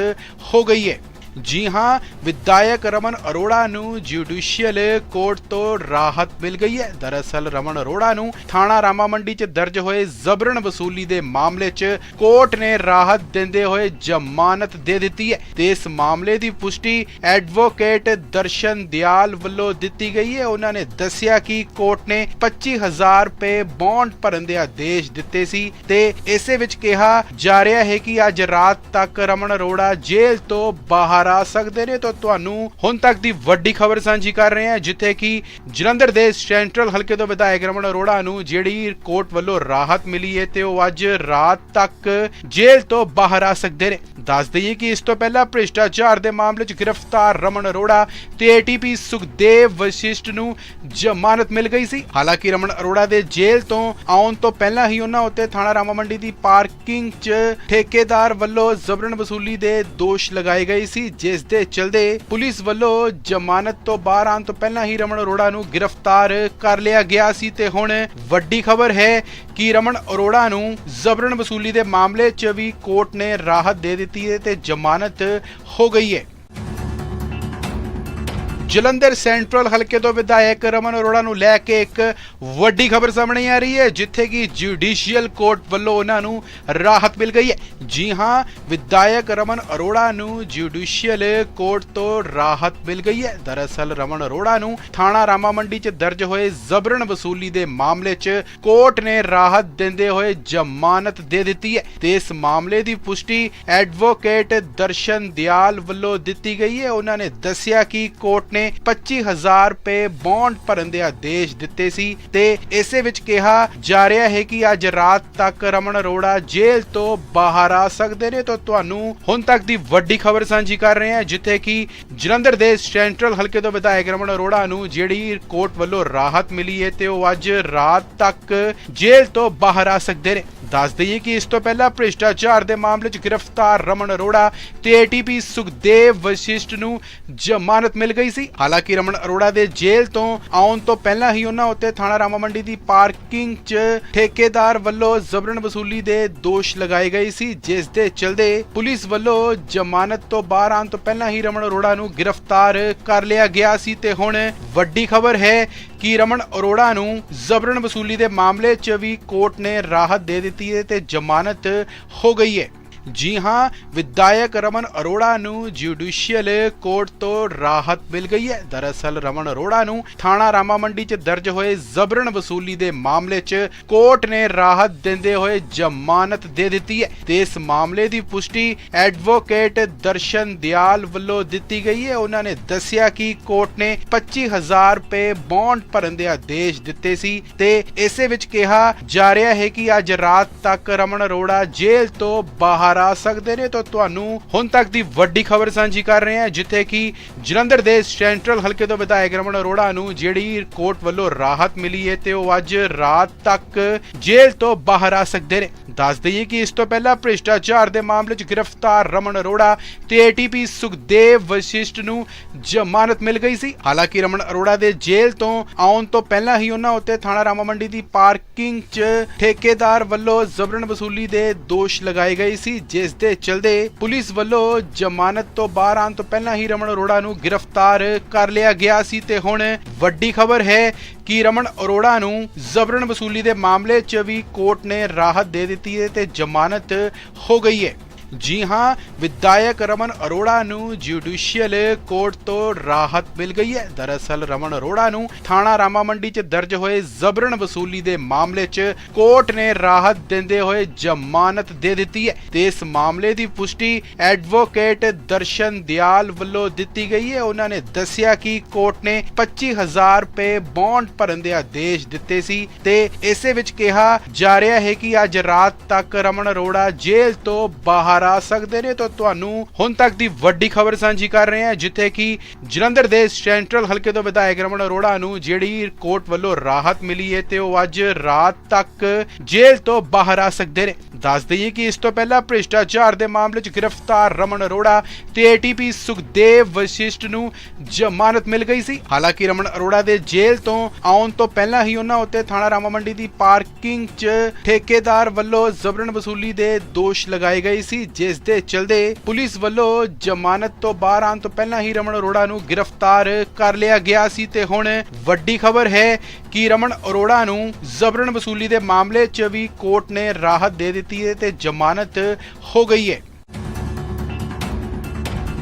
ਹੋ ਗਈ ਹੈ। ਜੀ ਹਾਂ, ਵਿਧਾਇਕ ਰਮਨ ਅਰੋੜਾ ਨੂੰ ਜੁਡੀਸ਼ੀਅਲ ਕੋਰਟ ਤੋਂ ਰਾਹਤ ਮਿਲ ਗਈ ਹੈ। ਦਰਅਸਲ ਰਮਨ ਅਰੋੜਾ ਨੂੰ ਥਾਣਾ ਰਾਮਾ ਮੰਡੀ 'ਚ ਦਰਜ ਹੋਏ ਜ਼ਬਰਨ ਵਸੂਲੀ ਦੇ ਮਾਮਲੇ 'ਚ ਕੋਰਟ ਨੇ ਰਾਹਤ ਦਿੰਦੇ ਹੋਏ ਜ਼ਮਾਨਤ ਦੇ ਦਿੱਤੀ ਹੈ। ਤੇ ਇਸ ਮਾਮਲੇ ਦੀ ਪੁਸ਼ਟੀ ਐਡਵੋਕੇਟ ਦਰਸ਼ਨ ਦਿਆਲ ਵੱਲੋਂ ਦਿੱਤੀ ਗਈ ਹੈ। ਉਹਨਾਂ ਨੇ ਦੱਸਿਆ ਕਿ ਕੋਰਟ ਨੇ 25000 ਰੁਪਏ ਬੌਂਡ ਭਰਨ ਦੇ ਆਦੇਸ਼ ਦਿੱਤੇ ਸੀ ਤੇ ਇਸੇ ਵਿੱਚ ਕਿਹਾ ਜਾ ਰਿਹਾ ਹੈ ਕਿ ਅੱਜ ਰਾਤ ਤੱਕ ਰਮਨ ਅਰੋੜਾ ਜੇਲ੍ਹ ਤੋਂ ਬਾਹਰ ਆ ਸਕਦੇ ਨੇ, ਤਾਂ ਤੁਹਾਨੂੰ ਹੁਣ ਤੱਕ ਦੀ ਵੱਡੀ ਖਬਰ ਸਾਂਝੀ ਕਰ ਰਹੇ ਹਾਂ, ਜਿੱਥੇ ਕਿ ਜਲੰਧਰ ਦੇ ਸੈਂਟਰਲ ਹਲਕੇ ਤੋਂ ਵਿਧਾਇਕ ਰਮਨ ਅਰੋੜਾ ਨੂੰ ਜਿਹੜੀ ਕੋਰਟ ਵੱਲੋਂ ਰਾਹਤ ਮਿਲੀ ਹੈ ਤੇ ਉਹ ਅੱਜ ਰਾਤ ਤੱਕ ਜੇਲ੍ਹ ਤੋਂ ਬਾਹਰ ਆ ਸਕਦੇ ਨੇ। ਦੱਸ ਦਈਏ ਕਿ ਇਸ ਤੋਂ ਪਹਿਲਾਂ ਭ੍ਰਿਸ਼ਟਾਚਾਰ ਦੇ ਮਾਮਲੇ 'ਚ ਗ੍ਰਿਫਤਾਰ ਰਮਨ ਅਰੋੜਾ ਤੇ ਏਟੀਪੀ ਸੁਖਦੇਵ ਵਸ਼ਿਸ਼ਟ ਨੂੰ ਜ਼ਮਾਨਤ ਮਿਲ ਗਈ ਸੀ। ਹਾਲਾਂਕਿ ਰਮਨ ਅਰੋੜਾ ਦੇ ਜੇਲ੍ਹ ਤੋਂ ਆਉਣ ਤੋਂ ਪਹਿਲਾਂ ਹੀ ਉਹਨਾਂ ਉੱਤੇ ਥਾਣਾ ਰਾਮਾ ਮੰਡੀ ਦੀ ਪਾਰਕਿੰਗ 'ਚ ਠੇਕੇਦਾਰ ਵੱਲੋਂ ਜ਼ਬਰਨ ਵਸੂਲੀ ਦੇ ਦੋਸ਼ ਲਗਾਏ ਗਏ ਸੀ ਜਿਸ ਦੇ ਚਲਦੇ ਪੁਲਿਸ ਵੱਲੋਂ ਜ਼ਮਾਨਤ ਤੋਂ ਬਾਹਰ ਆਉਣ ਤੋਂ ਪਹਿਲਾਂ ਹੀ ਰਮਨ ਅਰੋੜਾ ਨੂੰ ਗ੍ਰਿਫਤਾਰ ਕਰ ਲਿਆ ਗਿਆ ਸੀ ਤੇ ਹੁਣ ਵੱਡੀ ਖਬਰ ਹੈ ਕਿ ਰਮਨ ਅਰੋੜਾ ਨੂੰ ਜ਼ਬਰਨ ਵਸੂਲੀ ਦੇ ਮਾਮਲੇ 'ਚ ਵੀ ਕੋਰਟ ਨੇ ਰਾਹਤ ਦੇ ਦਿੱਤੀ ਹੈ ਤੇ ਜ਼ਮਾਨਤ ਹੋ ਗਈ ਹੈ। ਜਲੰਧਰ ਸੈਂਟਰਲ ਹਲਕੇ ਤੋਂ ਵਿਧਾਇਕ ਰਮਨ ਅਰੋੜਾ ਨੂੰ ਲੈ ਕੇ ਇੱਕ ਵੱਡੀ ਖਬਰ ਸਾਹਮਣੇ ਆ ਰਹੀ ਹੈ, ਜਿੱਥੇ ਕਿ ਜੁਡੀਸ਼ੀਅਲ ਕੋਰਟ ਵੱਲੋਂ ਉਹਨਾਂ ਨੂੰ ਰਾਹਤ ਮਿਲ ਗਈ ਹੈ। ਜੀ ਹਾਂ, ਵਿਧਾਇਕ ਰਮਨ ਅਰੋੜਾ ਨੂੰ ਜੁਡੀਸ਼ੀਅਲ ਕੋਰਟ ਤੋਂ ਰਾਹਤ ਮਿਲ ਗਈ ਹੈ। ਦਰਅਸਲ ਰਮਨ ਅਰੋੜਾ ਨੂੰ ਥਾਣਾ ਰਾਮਾ ਮੰਡੀ 'ਚ ਦਰਜ ਹੋਏ ਜ਼ਬਰਨ ਵਸੂਲੀ ਦੇ ਮਾਮਲੇ 'ਚ ਕੋਰਟ ਨੇ ਰਾਹਤ ਦਿੰਦੇ ਹੋਏ ਜ਼ਮਾਨਤ ਦੇ ਦਿੱਤੀ ਹੈ। ਤੇ ਇਸ ਮਾਮਲੇ ਦੀ ਪੁਸ਼ਟੀ ਐਡਵੋਕੇਟ ਦਰਸ਼ਨ ਦਿਆਲ ਵੱਲੋਂ ਦਿੱਤੀ ਗਈ ਹੈ। ਉਹਨਾਂ ਨੇ ਦੱਸਿਆ ਕਿ ਕੋਰਟ ਨੇ 25000 ਰੁਪਏ ਬੌਂਡ ਭਰਨ ਦੇ ਆਦੇਸ਼ ਦਿੱਤੇ ਸੀ ਤੇ ਇਸੇ ਵਿੱਚ ਕਿਹਾ ਜਾ ਰਿਹਾ ਹੈ ਕਿ ਅੱਜ ਰਾਤ ਤੱਕ ਰਮਨ ਅਰੋੜਾ ਜੇਲ੍ਹ ਤੋਂ ਬਾਹਰ ਆ ਸਕਦੇ ਨੇ। ਤਾਂ ਤੁਹਾਨੂੰ ਹੁਣ ਤੱਕ ਦੀ ਵੱਡੀ ਖਬਰ ਸਾਂਝੀ ਕਰ ਰਹੇ ਹਾਂ, ਜਿੱਥੇ ਕਿ ਜਲੰਧਰ ਦੇ ਸੈਂਟਰਲ ਹਲਕੇ ਤੋਂ ਵਿਧਾਇਕ ਰਮਨ ਅਰੋੜਾ ਨੂੰ ਜਿਹੜੀ ਕੋਰਟ ਵੱਲੋਂ ਰਾਹਤ ਮਿਲੀ ਹੈ ਤੇ ਉਹ ਅੱਜ ਰਾਤ ਤੱਕ ਜੇਲ੍ਹ ਤੋਂ ਬਾਹਰ ਆ ਸਕਦੇ ਨੇ। ਦੱਸ ਦਈਏ ਕਿ ਇਸ ਤੋਂ ਪਹਿਲਾਂ ਭ੍ਰਿਸ਼ਟਾਚਾਰ ਦੇ ਮਾਮਲੇ 'ਚ ਗ੍ਰਿਫਤਾਰ ਰਮਨ ਅਰੋੜਾ ਤੇ ਏਟੀਪੀ ਸੁਖਦੇਵ ਵਸ਼ਿਸ਼ਟ ਨੂੰ ਜ਼ਮਾਨਤ ਮਿਲ ਗਈ ਸੀ। ਹਾਲਾਂਕਿ ਰਮਨ ਅਰੋੜਾ ਦੇ ਜੇਲ੍ਹ ਤੋਂ ਆਉਣ ਤੋਂ ਪਹਿਲਾਂ ਹੀ ਉਹਨਾਂ ਉੱਤੇ ਥਾਣਾ ਰਾਮਾ ਮੰਡੀ ਦੀ ਪਾਰਕਿੰਗ 'ਚ ਠੇਕੇਦਾਰ ਵੱਲੋਂ ਜ਼ਬਰਨ ਵਸੂਲੀ ਦੇ ਦੋਸ਼ ਲਗਾਏ ਗਏ ਸੀ, ਜਿਸ ਦੇ ਚਲਦੇ ਪੁਲਿਸ ਵੱਲੋਂ ਜ਼ਮਾਨਤ ਤੋਂ ਬਾਹਰ ਆਉਣ ਤੋਂ ਪਹਿਲਾਂ ਹੀ ਰਮਨ ਅਰੋੜਾ ਨੂੰ ਗ੍ਰਿਫਤਾਰ ਕਰ ਲਿਆ ਗਿਆ ਸੀ। ਤੇ ਹੁਣ ਵੱਡੀ ਖਬਰ ਹੈ ਕਿ ਰਮਨ ਅਰੋੜਾ ਨੂੰ ਜ਼ਬਰਨ ਵਸੂਲੀ ਦੇ ਮਾਮਲੇ 'ਚ ਵੀ ਕੋਰਟ ਨੇ ਰਾਹਤ ਦੇ ਦਿੱਤੀ ਹੈ ਤੇ ਜ਼ਮਾਨਤ ਹੋ ਗਈ ਹੈ। ਜੀ ਹਾਂ, ਵਿਧਾਇਕ ਰਮਨ ਅਰੋੜਾ ਨੂੰ ਜੁਡੀਸ਼ੀਅਲ ਕੋਰਟ ਤੋਂ ਰਾਹਤ ਮਿਲ ਗਈ ਹੈ। ਦਰਅਸਲ ਰਮਨ ਅਰੋੜਾ ਨੂੰ ਥਾਣਾ ਰਾਮਾ ਮੰਡੀ 'ਚ ਦਰਜ ਹੋਏ ਜ਼ਬਰਨ ਵਸੂਲੀ ਦੇ ਮਾਮਲੇ 'ਚ ਕੋਰਟ ਨੇ ਰਾਹਤ ਦਿੰਦੇ ਹੋਏ ਜ਼ਮਾਨਤ ਦੇ ਦਿੱਤੀ ਹੈ। ਤੇ ਇਸ ਮਾਮਲੇ ਦੀ ਪੁਸ਼ਟੀ ਐਡਵੋਕੇਟ ਦਰਸ਼ਨ ਦਿਆਲ ਵੱਲੋਂ ਦਿੱਤੀ ਗਈ ਹੈ। ਉਹਨਾਂ ਨੇ ਦੱਸਿਆ ਕਿ ਕੋਰਟ ਨੇ 25000 ਰੁਪਏ ਬੌਂਡ ਭਰਨ ਦੇ ਆਦੇਸ਼ ਦਿੱਤੇ ਸੀ ਤੇ ਇਸੇ ਵਿੱਚ ਕਿਹਾ ਜਾ ਰਿਹਾ ਹੈ ਕਿ ਅੱਜ ਰਾਤ ਤੱਕ ਰਮਨ ਅਰੋੜਾ ਜੇਲ੍ਹ ਤੋਂ ਬਾਹਰ ਆ ਸਕਦੇ ਨੇ, ਤਾਂ ਤੁਹਾਨੂੰ ਹੁਣ ਤੱਕ ਦੀ ਵੱਡੀ ਖਬਰ ਸਾਂਝੀ ਕਰ ਰਹੇ ਹਾਂ, ਜਿੱਥੇ ਕਿ ਜਲੰਧਰ ਦੇ ਸੈਂਟਰਲ ਹਲਕੇ ਤੋਂ ਵਿਧਾਇਕ ਰਮਨ ਅਰੋੜਾ ਨੂੰ ਜਿਹੜੀ ਕੋਰਟ ਵੱਲੋਂ ਰਾਹਤ ਮਿਲੀ ਹੈ ਤੇ ਉਹ ਅੱਜ ਰਾਤ ਤੱਕ ਜੇਲ੍ਹ ਤੋਂ ਬਾਹਰ ਆ ਸਕਦੇ ਨੇ। ਦੱਸ ਦਈਏ ਕਿ ਇਸ ਤੋਂ ਪਹਿਲਾਂ ਭ੍ਰਿਸ਼ਟਾਚਾਰ ਦੇ ਮਾਮਲੇ 'ਚ ਗ੍ਰਿਫਤਾਰ ਰਮਨ ਅਰੋੜਾ ਤੇ ਏਟੀਪੀ ਸੁਖਦੇਵ ਵਸ਼ਿਸ਼ਟ ਨੂੰ ਜ਼ਮਾਨਤ ਮਿਲ ਗਈ ਸੀ। ਹਾਲਾਂਕਿ ਰਮਨ ਅਰੋੜਾ ਦੇ ਜੇਲ੍ਹ ਤੋਂ ਆਉਣ ਤੋਂ ਪਹਿਲਾਂ ਹੀ ਉਹਨਾਂ ਉੱਤੇ ਥਾਣਾ ਰਾਮਾ ਮੰਡੀ ਦੀ ਪਾਰਕਿੰਗ 'ਚ ਠੇਕੇਦਾਰ ਵੱਲੋਂ ਜ਼ਬਰਨ ਵਸੂਲੀ ਦੇ ਦੋਸ਼ ਲਗਾਏ ਗਏ ਸੀ ਜਿਸ ਦੇ ਚਲਦੇ ਪੁਲਿਸ ਵੱਲੋਂ ਜ਼ਮਾਨਤ ਤੋਂ ਬਾਹਰ ਆਉਣ ਤੋਂ ਪਹਿਲਾਂ ਹੀ ਰਮਨ ਅਰੋੜਾ ਨੂੰ ਗ੍ਰਿਫਤਾਰ ਕਰ ਲਿਆ ਗਿਆ ਸੀ ਤੇ ਹੁਣ ਵੱਡੀ ਖਬਰ ਹੈ ਕਿ ਰਮਨ ਅਰੋੜਾ ਨੂੰ ਜ਼ਬਰਨ ਵਸੂਲੀ ਦੇ ਮਾਮਲੇ 'ਚ ਵੀ ਕੋਰਟ ਨੇ ਰਾਹਤ ਦੇ ਦਿੱਤੀ ਹੈ ਤੇ ਜ਼ਮਾਨਤ ਹੋ ਗਈ ਹੈ। ਜੀ ਹਾਂ ਵਿਧਾਇਕ ਰਮਨ ਅਰੋੜਾ ਨੂੰ ਜੁਡੀਸ਼ੀਅਲ ਕੋਰਟ ਤੋਂ ਰਾਹਤ ਮਿਲ ਗਈ ਹੈ ਦਰਅਸਲ ਰਮਨ ਅਰੋੜਾ ਨੂੰ ਥਾਣਾ ਰਾਮਾ ਮੰਡੀ 'ਚ ਦਰਜ ਹੋਏ ਜ਼ਬਰਨ ਵਸੂਲੀ ਦੇ ਮਾਮਲੇ 'ਚ ਕੋਰਟ ਨੇ ਰਾਹਤ ਦਿੰਦੇ ਹੋਏ ਜ਼ਮਾਨਤ ਦੇ ਦਿੱਤੀ ਹੈ ਤੇ ਇਸ ਮਾਮਲੇ ਦੀ ਪੁਸ਼ਟੀ ਐਡਵੋਕੇਟ ਦਰਸ਼ਨ ਦਿਆਲ ਵੱਲੋਂ ਦਿੱਤੀ ਗਈ ਹੈ ਉਹਨਾਂ ਨੇ ਦੱਸਿਆ ਕਿ ਕੋਰਟ ਨੇ 25000 ਰੁਪਏ ਬੌਂਡ ਭਰਨ ਦੇ ਆਦੇਸ਼ ਦਿੱਤੇ ਸੀ ਤੇ ਇਸੇ ਵਿੱਚ ਕਿਹਾ ਜਾ ਰਿਹਾ ਹੈ ਕਿ ਅੱਜ ਰਾਤ ਤੱਕ ਰਮਨ ਅਰੋੜਾ ਜੇਲ੍ਹ ਤੋਂ ਬਾਹਰ ਆ ਸਕਦੇ ਨੇ, ਤਾਂ ਤੁਹਾਨੂੰ ਹੁਣ ਤੱਕ ਦੀ ਵੱਡੀ ਖਬਰ ਸਾਂਝੀ ਕਰ ਰਹੇ ਹਾਂ, ਜਿੱਥੇ ਕਿ ਜਲੰਧਰ ਦੇ ਸੈਂਟਰਲ ਹਲਕੇ ਤੋਂ ਵਿਧਾਇਕ ਰਮਨ ਅਰੋੜਾ ਨੂੰ ਜਿਹੜੀ ਕੋਰਟ ਵੱਲੋਂ ਰਾਹਤ ਮਿਲੀ ਹੈ ਤੇ ਉਹ ਅੱਜ ਰਾਤ ਤੱਕ ਜੇਲ੍ਹ ਤੋਂ ਬਾਹਰ ਆ ਸਕਦੇ ਨੇ। ਦੱਸ ਦਈਏ ਕਿ ਇਸ ਤੋਂ ਪਹਿਲਾਂ ਭ੍ਰਿਸ਼ਟਾਚਾਰ ਦੇ ਮਾਮਲੇ 'ਚ ਗ੍ਰਿਫਤਾਰ ਰਮਨ ਅਰੋੜਾ ਤੇ ਏਟੀਪੀ ਸੁਖਦੇਵ ਵਸ਼ਿਸ਼ਟ ਨੂੰ ਜ਼ਮਾਨਤ ਮਿਲ ਗਈ ਸੀ। ਹਾਲਾਂਕਿ ਰਮਨ ਅਰੋੜਾ ਦੇ ਜੇਲ੍ਹ ਤੋਂ ਆਉਣ ਤੋਂ ਪਹਿਲਾਂ ਹੀ ਉਹਨਾਂ ਉੱਤੇ ਥਾਣਾ ਰਾਮਾ ਮੰਡੀ ਦੀ ਪਾਰਕਿੰਗ 'ਚ ਠੇਕੇਦਾਰ ਵੱਲੋਂ ਜ਼ਬਰਨ ਵਸੂਲੀ ਦੇ ਦੋਸ਼ ਲਗਾਏ ਗਏ ਸੀ ਜਿਸ ਦੇ ਚਲਦੇ ਪੁਲਿਸ ਵੱਲੋਂ ਜ਼ਮਾਨਤ ਤੋਂ ਬਾਹਰ ਆਉਣ ਤੋਂ ਪਹਿਲਾਂ ਹੀ ਰਮਨ ਅਰੋੜਾ ਨੂੰ ਗ੍ਰਿਫਤਾਰ ਕਰ ਲਿਆ ਗਿਆ ਸੀ ਤੇ ਹੁਣ ਵੱਡੀ ਖਬਰ ਹੈ ਕਿ ਰਮਨ ਅਰੋੜਾ ਨੂੰ ਜ਼ਬਰਨ ਵਸੂਲੀ ਦੇ ਮਾਮਲੇ 'ਚ ਵੀ ਕੋਰਟ ਨੇ ਰਾਹਤ ਦੇ ਦਿੱਤੀ ਹੈ ਤੇ ਜ਼ਮਾਨਤ ਹੋ ਗਈ ਹੈ।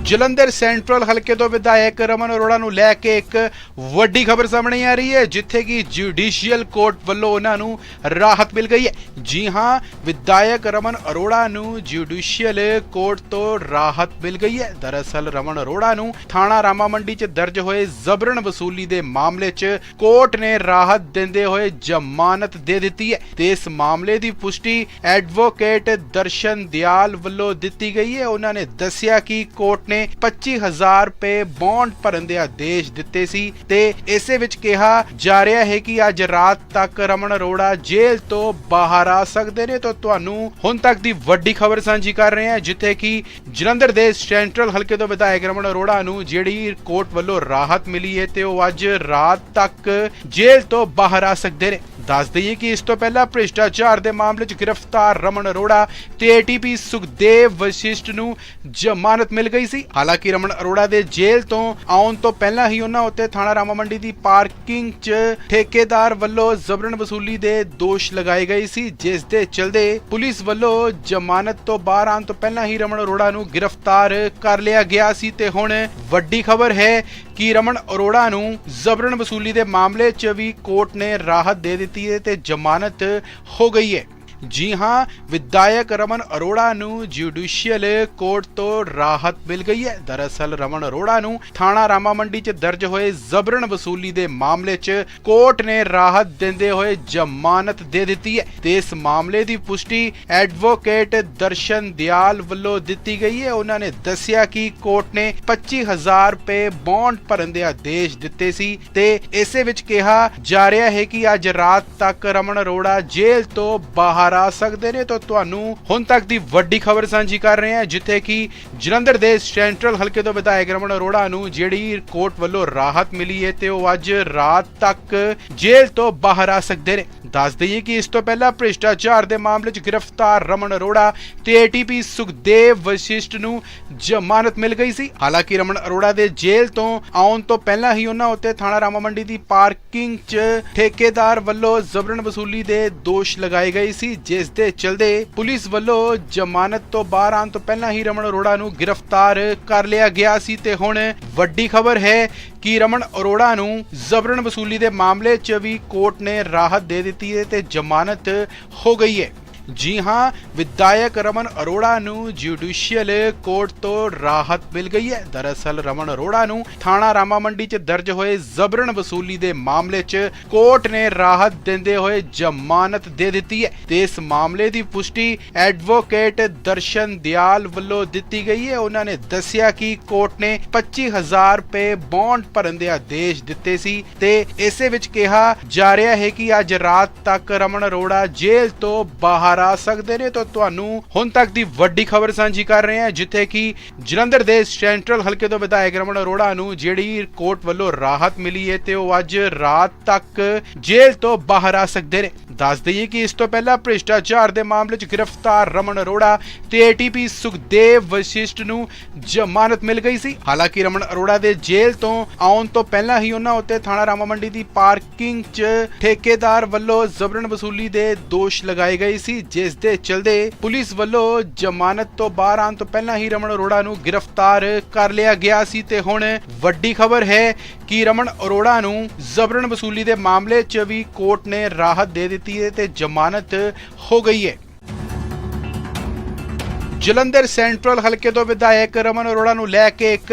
ਜਲੰਧਰ ਸੈਂਟਰਲ ਹਲਕੇ ਤੋਂ ਵਿਧਾਇਕ ਰਮਨ ਅਰੋੜਾ ਨੂੰ ਲੈ ਕੇ ਇੱਕ ਵੱਡੀ ਖਬਰ ਸਾਹਮਣੇ ਆ ਰਹੀ ਹੈ, ਜਿੱਥੇ ਕਿ ਜੁਡੀਸ਼ੀਅਲ ਕੋਰਟ ਵੱਲੋਂ ਉਹਨਾਂ ਨੂੰ ਰਾਹਤ ਮਿਲ ਗਈ ਹੈ। ਜੀ ਹਾਂ, ਵਿਧਾਇਕ ਰਮਨ ਅਰੋੜਾ ਨੂੰ ਜੁਡੀਸ਼ੀਅਲ ਕੋਰਟ ਤੋਂ ਰਾਹਤ ਮਿਲ ਗਈ ਹੈ। ਦਰਅਸਲ ਰਮਨ ਅਰੋੜਾ ਨੂੰ ਥਾਣਾ ਰਾਮਾ ਮੰਡੀ 'ਚ ਦਰਜ ਹੋਏ ਜ਼ਬਰਨ ਵਸੂਲੀ ਦੇ ਮਾਮਲੇ 'ਚ ਕੋਰਟ ਨੇ ਰਾਹਤ ਦਿੰਦੇ ਹੋਏ ਜ਼ਮਾਨਤ ਦੇ ਦਿੱਤੀ ਹੈ ਤੇ ਇਸ ਮਾਮਲੇ ਦੀ ਪੁਸ਼ਟੀ ਐਡਵੋਕੇਟ ਦਰਸ਼ਨ ਦਿਆਲ ਵੱਲੋਂ ਦਿੱਤੀ ਗਈ ਹੈ। ਉਹਨਾਂ ਨੇ ਦੱਸਿਆ ਕਿ ਕੋਰਟ ਨੇ 25000 ਰੁਪਏ ਬੌਂਡ ਭਰਨ ਦੇ ਆਦੇਸ਼ ਦਿੱਤੇ ਸੀ ਤੇ ਇਸੇ ਵਿੱਚ ਕਿਹਾ ਜਾ ਰਿਹਾ ਹੈ ਕਿ ਅੱਜ ਰਾਤ ਤੱਕ ਰਮਨ ਅਰੋੜਾ ਜੇਲ੍ਹ ਤੋਂ ਬਾਹਰ ਆ ਸਕਦੇ ਨੇ। ਤਾਂ ਤੁਹਾਨੂੰ ਹੁਣ ਤੱਕ ਦੀ ਵੱਡੀ ਖਬਰ ਸਾਂਝੀ ਕਰ ਰਹੇ ਹਾਂ, ਜਿੱਥੇ ਕਿ ਜਲੰਧਰ ਦੇ ਸੈਂਟਰਲ ਹਲਕੇ ਤੋਂ ਵਿਧਾਇਕ ਰਮਨ ਅਰੋੜਾ ਨੂੰ ਜਿਹੜੀ ਕੋਰਟ ਵੱਲੋਂ ਰਾਹਤ ਮਿਲੀ ਹੈ ਤੇ ਉਹ ਅੱਜ ਰਾਤ ਤੱਕ ਜੇਲ੍ਹ ਤੋਂ ਬਾਹਰ ਆ ਸਕਦੇ ਨੇ। ਦੱਸ ਦਈਏ ਕਿ ਇਸ ਤੋਂ ਪਹਿਲਾਂ ਭ੍ਰਿਸ਼ਟਾਚਾਰ ਦੇ ਮਾਮਲੇ 'ਚ ਗ੍ਰਿਫਤਾਰ ਰਮਨ ਅਰੋੜਾ ਤੇ ਏਟੀਪੀ ਸੁਖਦੇਵ ਵਸ਼ਿਸ਼ਟ ਨੂੰ ਜ਼ਮਾਨਤ ਮਿਲ ਗਈ ਸੀ। ਹਾਲਾਂਕਿ ਰਮਨ ਅਰੋੜਾ ਦੇ ਜੇਲ੍ਹ ਤੋਂ ਆਉਣ ਤੋਂ ਪਹਿਲਾਂ ਹੀ ਉਹਨਾਂ ਉੱਤੇ ਥਾਣਾ ਰਾਮਾ ਮੰਡੀ ਦੀ ਪਾਰਕਿੰਗ 'ਚ ਠੇਕੇਦਾਰ ਵੱਲੋਂ ਜ਼ਬਰਨ ਵਸੂਲੀ ਦੇ ਦੋਸ਼ ਲਗਾਏ ਗਏ ਸੀ, ਜਿਸ ਦੇ ਚਲਦੇ ਪੁਲਿਸ ਵੱਲੋਂ ਜ਼ਮਾਨਤ ਤੋਂ ਬਾਹਰ ਆਉਣ ਤੋਂ ਪਹਿਲਾਂ ਹੀ ਰਮਨ ਅਰੋੜਾ ਨੂੰ ਗ੍ਰਿਫਤਾਰ ਕਰ ਲਿਆ ਗਿਆ ਸੀ ਤੇ ਹੁਣ ਵੱਡੀ ਖਬਰ ਹੈ ਕਿ ਰਮਨ ਅਰੋੜਾ ਨੂੰ ਜ਼ਬਰਨ ਵਸੂਲੀ ਦੇ ਮਾਮਲੇ 'ਚ ਵੀ ਕੋਰਟ ਨੇ ਰਾਹਤ ਦੇ ਦਿੱਤੀ ਹੈ ਤੇ ਜ਼ਮਾਨਤ ਹੋ ਗਈ ਹੈ। ਜੀ ਹਾਂ ਵਿਧਾਇਕ ਰਮਨ ਅਰੋੜਾ ਨੂੰ ਜੁਡੀਸ਼ੀਅਲ ਕੋਰਟ ਤੋਂ ਰਾਹਤ ਮਿਲ ਗਈ ਹੈ ਦਰਅਸਲ ਰਮਨ ਅਰੋੜਾ ਨੂੰ ਥਾਣਾ ਰਾਮਾ ਮੰਡੀ 'ਚ ਦਰਜ ਹੋਏ ਜ਼ਬਰਨ ਵਸੂਲੀ ਦੇ ਮਾਮਲੇ 'ਚ ਕੋਰਟ ਨੇ ਰਾਹਤ ਦਿੰਦੇ ਹੋਏ ਜ਼ਮਾਨਤ ਦੇ ਦਿੱਤੀ ਹੈ ਤੇ ਇਸ ਮਾਮਲੇ ਦੀ ਪੁਸ਼ਟੀ ਐਡਵੋਕੇਟ ਦਰਸ਼ਨ ਦਿਆਲ ਵੱਲੋਂ ਦਿੱਤੀ ਗਈ ਹੈ ਉਹਨਾਂ ਨੇ ਦੱਸਿਆ ਕਿ ਕੋਰਟ ਨੇ 25000 ਰੁਪਏ ਬੌਂਡ ਭਰਨ ਦੇ ਆਦੇਸ਼ ਦਿੱਤੇ ਸੀ ਤੇ ਇਸੇ ਵਿੱਚ ਕਿਹਾ ਜਾ ਰਿਹਾ ਹੈ ਕਿ ਅੱਜ ਰਾਤ ਤੱਕ ਰਮਨ ਅਰੋੜਾ ਜੇਲ੍ਹ ਤੋਂ ਬਾਹਰ ਆ ਸਕਦੇ ਨੇ, ਤਾਂ ਤੁਹਾਨੂੰ ਹੁਣ ਤੱਕ ਦੀ ਵੱਡੀ ਖਬਰ ਸਾਂਝੀ ਕਰ ਰਹੇ ਹਾਂ, ਜਿੱਥੇ ਕਿ ਜਲੰਧਰ ਦੇ ਸੈਂਟਰਲ ਹਲਕੇ ਤੋਂ ਵਿਧਾਇਕ ਰਮਨ ਅਰੋੜਾ ਨੂੰ ਜਿਹੜੀ ਕੋਰਟ ਵੱਲੋਂ ਰਾਹਤ ਮਿਲੀ ਹੈ ਤੇ ਉਹ ਅੱਜ ਰਾਤ ਤੱਕ ਜੇਲ੍ਹ ਤੋਂ ਬਾਹਰ ਆ ਸਕਦੇ ਨੇ। ਦੱਸ ਦਈਏ ਕਿ ਇਸ ਤੋਂ ਪਹਿਲਾਂ ਭ੍ਰਿਸ਼ਟਾਚਾਰ ਦੇ ਮਾਮਲੇ 'ਚ ਗ੍ਰਿਫਤਾਰ ਰਮਨ ਅਰੋੜਾ ਤੇ ਏਟੀਪੀ ਸੁਖਦੇਵ ਵਸ਼ਿਸ਼ਟ ਨੂੰ ਜ਼ਮਾਨਤ ਮਿਲ ਗਈ ਸੀ। ਹਾਲਾਂਕਿ ਰਮਨ ਅਰੋੜਾ ਦੇ ਜੇਲ੍ਹ ਤੋਂ ਆਉਣ ਤੋਂ ਪਹਿਲਾਂ ਹੀ ਉਹਨਾਂ ਉੱਤੇ ਥਾਣਾ ਰਾਮਾ ਮੰਡੀ ਦੀ ਪਾਰਕਿੰਗ 'ਚ ਠੇਕੇਦਾਰ ਵੱਲੋਂ ਜ਼ਬਰਨ ਵਸੂਲੀ ਦੇ ਦੋਸ਼ ਲਗਾਏ ਗਏ ਸੀ ਜਿਸ ਦੇ ਚਲਦੇ ਪੁਲਿਸ ਵੱਲੋਂ ਜ਼ਮਾਨਤ ਤੋਂ ਬਾਹਰ ਆਉਣ ਤੋਂ ਪਹਿਲਾਂ ਹੀ ਰਮਨ ਅਰੋੜਾ ਨੂੰ ਗ੍ਰਿਫਤਾਰ ਕਰ ਲਿਆ ਗਿਆ ਸੀ ਤੇ ਹੁਣ ਵੱਡੀ ਖਬਰ ਹੈ ਕਿ ਰਮਨ ਅਰੋੜਾ ਨੂੰ ਜ਼ਬਰਨ ਵਸੂਲੀ ਦੇ ਮਾਮਲੇ 'ਚ ਵੀ ਕੋਰਟ ਨੇ ਰਾਹਤ ਦੇ ਦਿੱਤੀ ਹੈ ਤੇ ਜ਼ਮਾਨਤ ਹੋ ਗਈ ਹੈ। ਜੀ ਹਾਂ, ਵਿਧਾਇਕ ਰਮਨ ਅਰੋੜਾ ਨੂੰ ਜੁਡੀਸ਼ੀਅਲ ਕੋਰਟ ਤੋਂ ਰਾਹਤ ਮਿਲ ਗਈ ਹੈ। ਦਰਅਸਲ ਰਮਨ ਅਰੋੜਾ ਨੂੰ ਥਾਣਾ ਰਾਮਾ ਮੰਡੀ 'ਚ ਦਰਜ ਹੋਏ ਜ਼ਬਰਨ ਵਸੂਲੀ ਦੇ ਮਾਮਲੇ 'ਚ ਕੋਰਟ ਨੇ ਰਾਹਤ ਦਿੰਦੇ ਹੋਏ ਜ਼ਮਾਨਤ ਦੇ ਦਿੱਤੀ ਹੈ। ਤੇ ਇਸ ਮਾਮਲੇ ਦੀ ਪੁਸ਼ਟੀ ਐਡਵੋਕੇਟ ਦਰਸ਼ਨ ਦਿਆਲ ਵੱਲੋਂ ਦਿੱਤੀ ਗਈ ਹੈ। ਉਹਨਾਂ ਨੇ ਦੱਸਿਆ ਕਿ ਕੋਰਟ ਨੇ 25000 ਰੁਪਏ ਬੌਂਡ ਭਰਨ ਦੇ ਆਦੇਸ਼ ਦਿੱਤੇ ਸੀ ਤੇ ਇਸੇ ਵਿੱਚ ਕਿਹਾ ਜਾ ਰਿਹਾ ਹੈ ਕਿ ਅੱਜ ਰਾਤ ਤੱਕ ਰਮਨ ਅਰੋੜਾ ਜੇਲ੍ਹ ਤੋਂ ਬਾਹਰ ਆ ਸਕਦੇ ਨੇ, ਤਾਂ ਤੁਹਾਨੂੰ ਹੁਣ ਤੱਕ ਦੀ ਵੱਡੀ ਖਬਰ ਸਾਂਝੀ ਕਰ ਰਹੇ ਹਾਂ, ਜਿੱਥੇ ਕਿ ਜਲੰਧਰ ਦੇ ਸੈਂਟਰਲ ਹਲਕੇ ਤੋਂ ਵਿਧਾਇਕ ਰਮਨ ਅਰੋੜਾ ਨੂੰ ਜਿਹੜੀ ਕੋਰਟ ਵੱਲੋਂ ਰਾਹਤ ਮਿਲੀ ਹੈ ਤੇ ਉਹ ਅੱਜ ਰਾਤ ਤੱਕ ਜੇਲ੍ਹ ਤੋਂ ਬਾਹਰ ਆ ਸਕਦੇ ਨੇ। ਦੱਸ ਦਈਏ ਕਿ ਇਸ ਤੋਂ ਪਹਿਲਾਂ ਭ੍ਰਿਸ਼ਟਾਚਾਰ ਦੇ ਮਾਮਲੇ 'ਚ ਗ੍ਰਿਫਤਾਰ ਰਮਨ ਅਰੋੜਾ ਤੇ ਏਟੀਪੀ ਸੁਖਦੇਵ ਵਸ਼ਿਸ਼ਟ ਨੂੰ ਜ਼ਮਾਨਤ ਮਿਲ ਗਈ ਸੀ। ਹਾਲਾਂਕਿ ਰਮਨ ਅਰੋੜਾ ਦੇ ਜੇਲ੍ਹ ਤੋਂ ਆਉਣ ਤੋਂ ਪਹਿਲਾਂ ਹੀ ਉਹਨਾਂ ਉੱਤੇ ਥਾਣਾ ਰਾਮਾ ਮੰਡੀ ਦੀ ਪਾਰਕਿੰਗ 'ਚ ਠੇਕੇਦਾਰ ਵੱਲੋਂ ਜ਼ਬਰਨ ਵਸੂਲੀ ਦੇ ਦੋਸ਼ ਲਗਾਏ ਗਏ ਸੀ ਜਿਸ ਦੇ ਚਲਦੇ ਪੁਲਿਸ ਵੱਲੋਂ ਜ਼ਮਾਨਤ ਤੋਂ ਬਾਹਰ ਆਉਣ ਤੋਂ ਪਹਿਲਾਂ ਹੀ ਰਮਨ ਅਰੋੜਾ ਨੂੰ ਗ੍ਰਿਫਤਾਰ ਕਰ ਲਿਆ ਗਿਆ ਸੀ ਤੇ ਹੁਣ ਵੱਡੀ ਖਬਰ ਹੈ ਕਿ ਰਮਨ ਅਰੋੜਾ ਨੂੰ ਜ਼ਬਰਨ ਵਸੂਲੀ ਦੇ ਮਾਮਲੇ 'ਚ ਵੀ ਕੋਰਟ ਨੇ ਰਾਹਤ ਦੇ ਦਿੱਤੀ ਹੈ ਤੇ ਜ਼ਮਾਨਤ ਹੋ ਗਈ ਹੈ। ਜਲੰਧਰ ਸੈਂਟਰਲ ਹਲਕੇ ਤੋਂ ਵਿਧਾਇਕ ਰਮਨ ਅਰੋੜਾ ਨੂੰ ਲੈ ਕੇ ਇੱਕ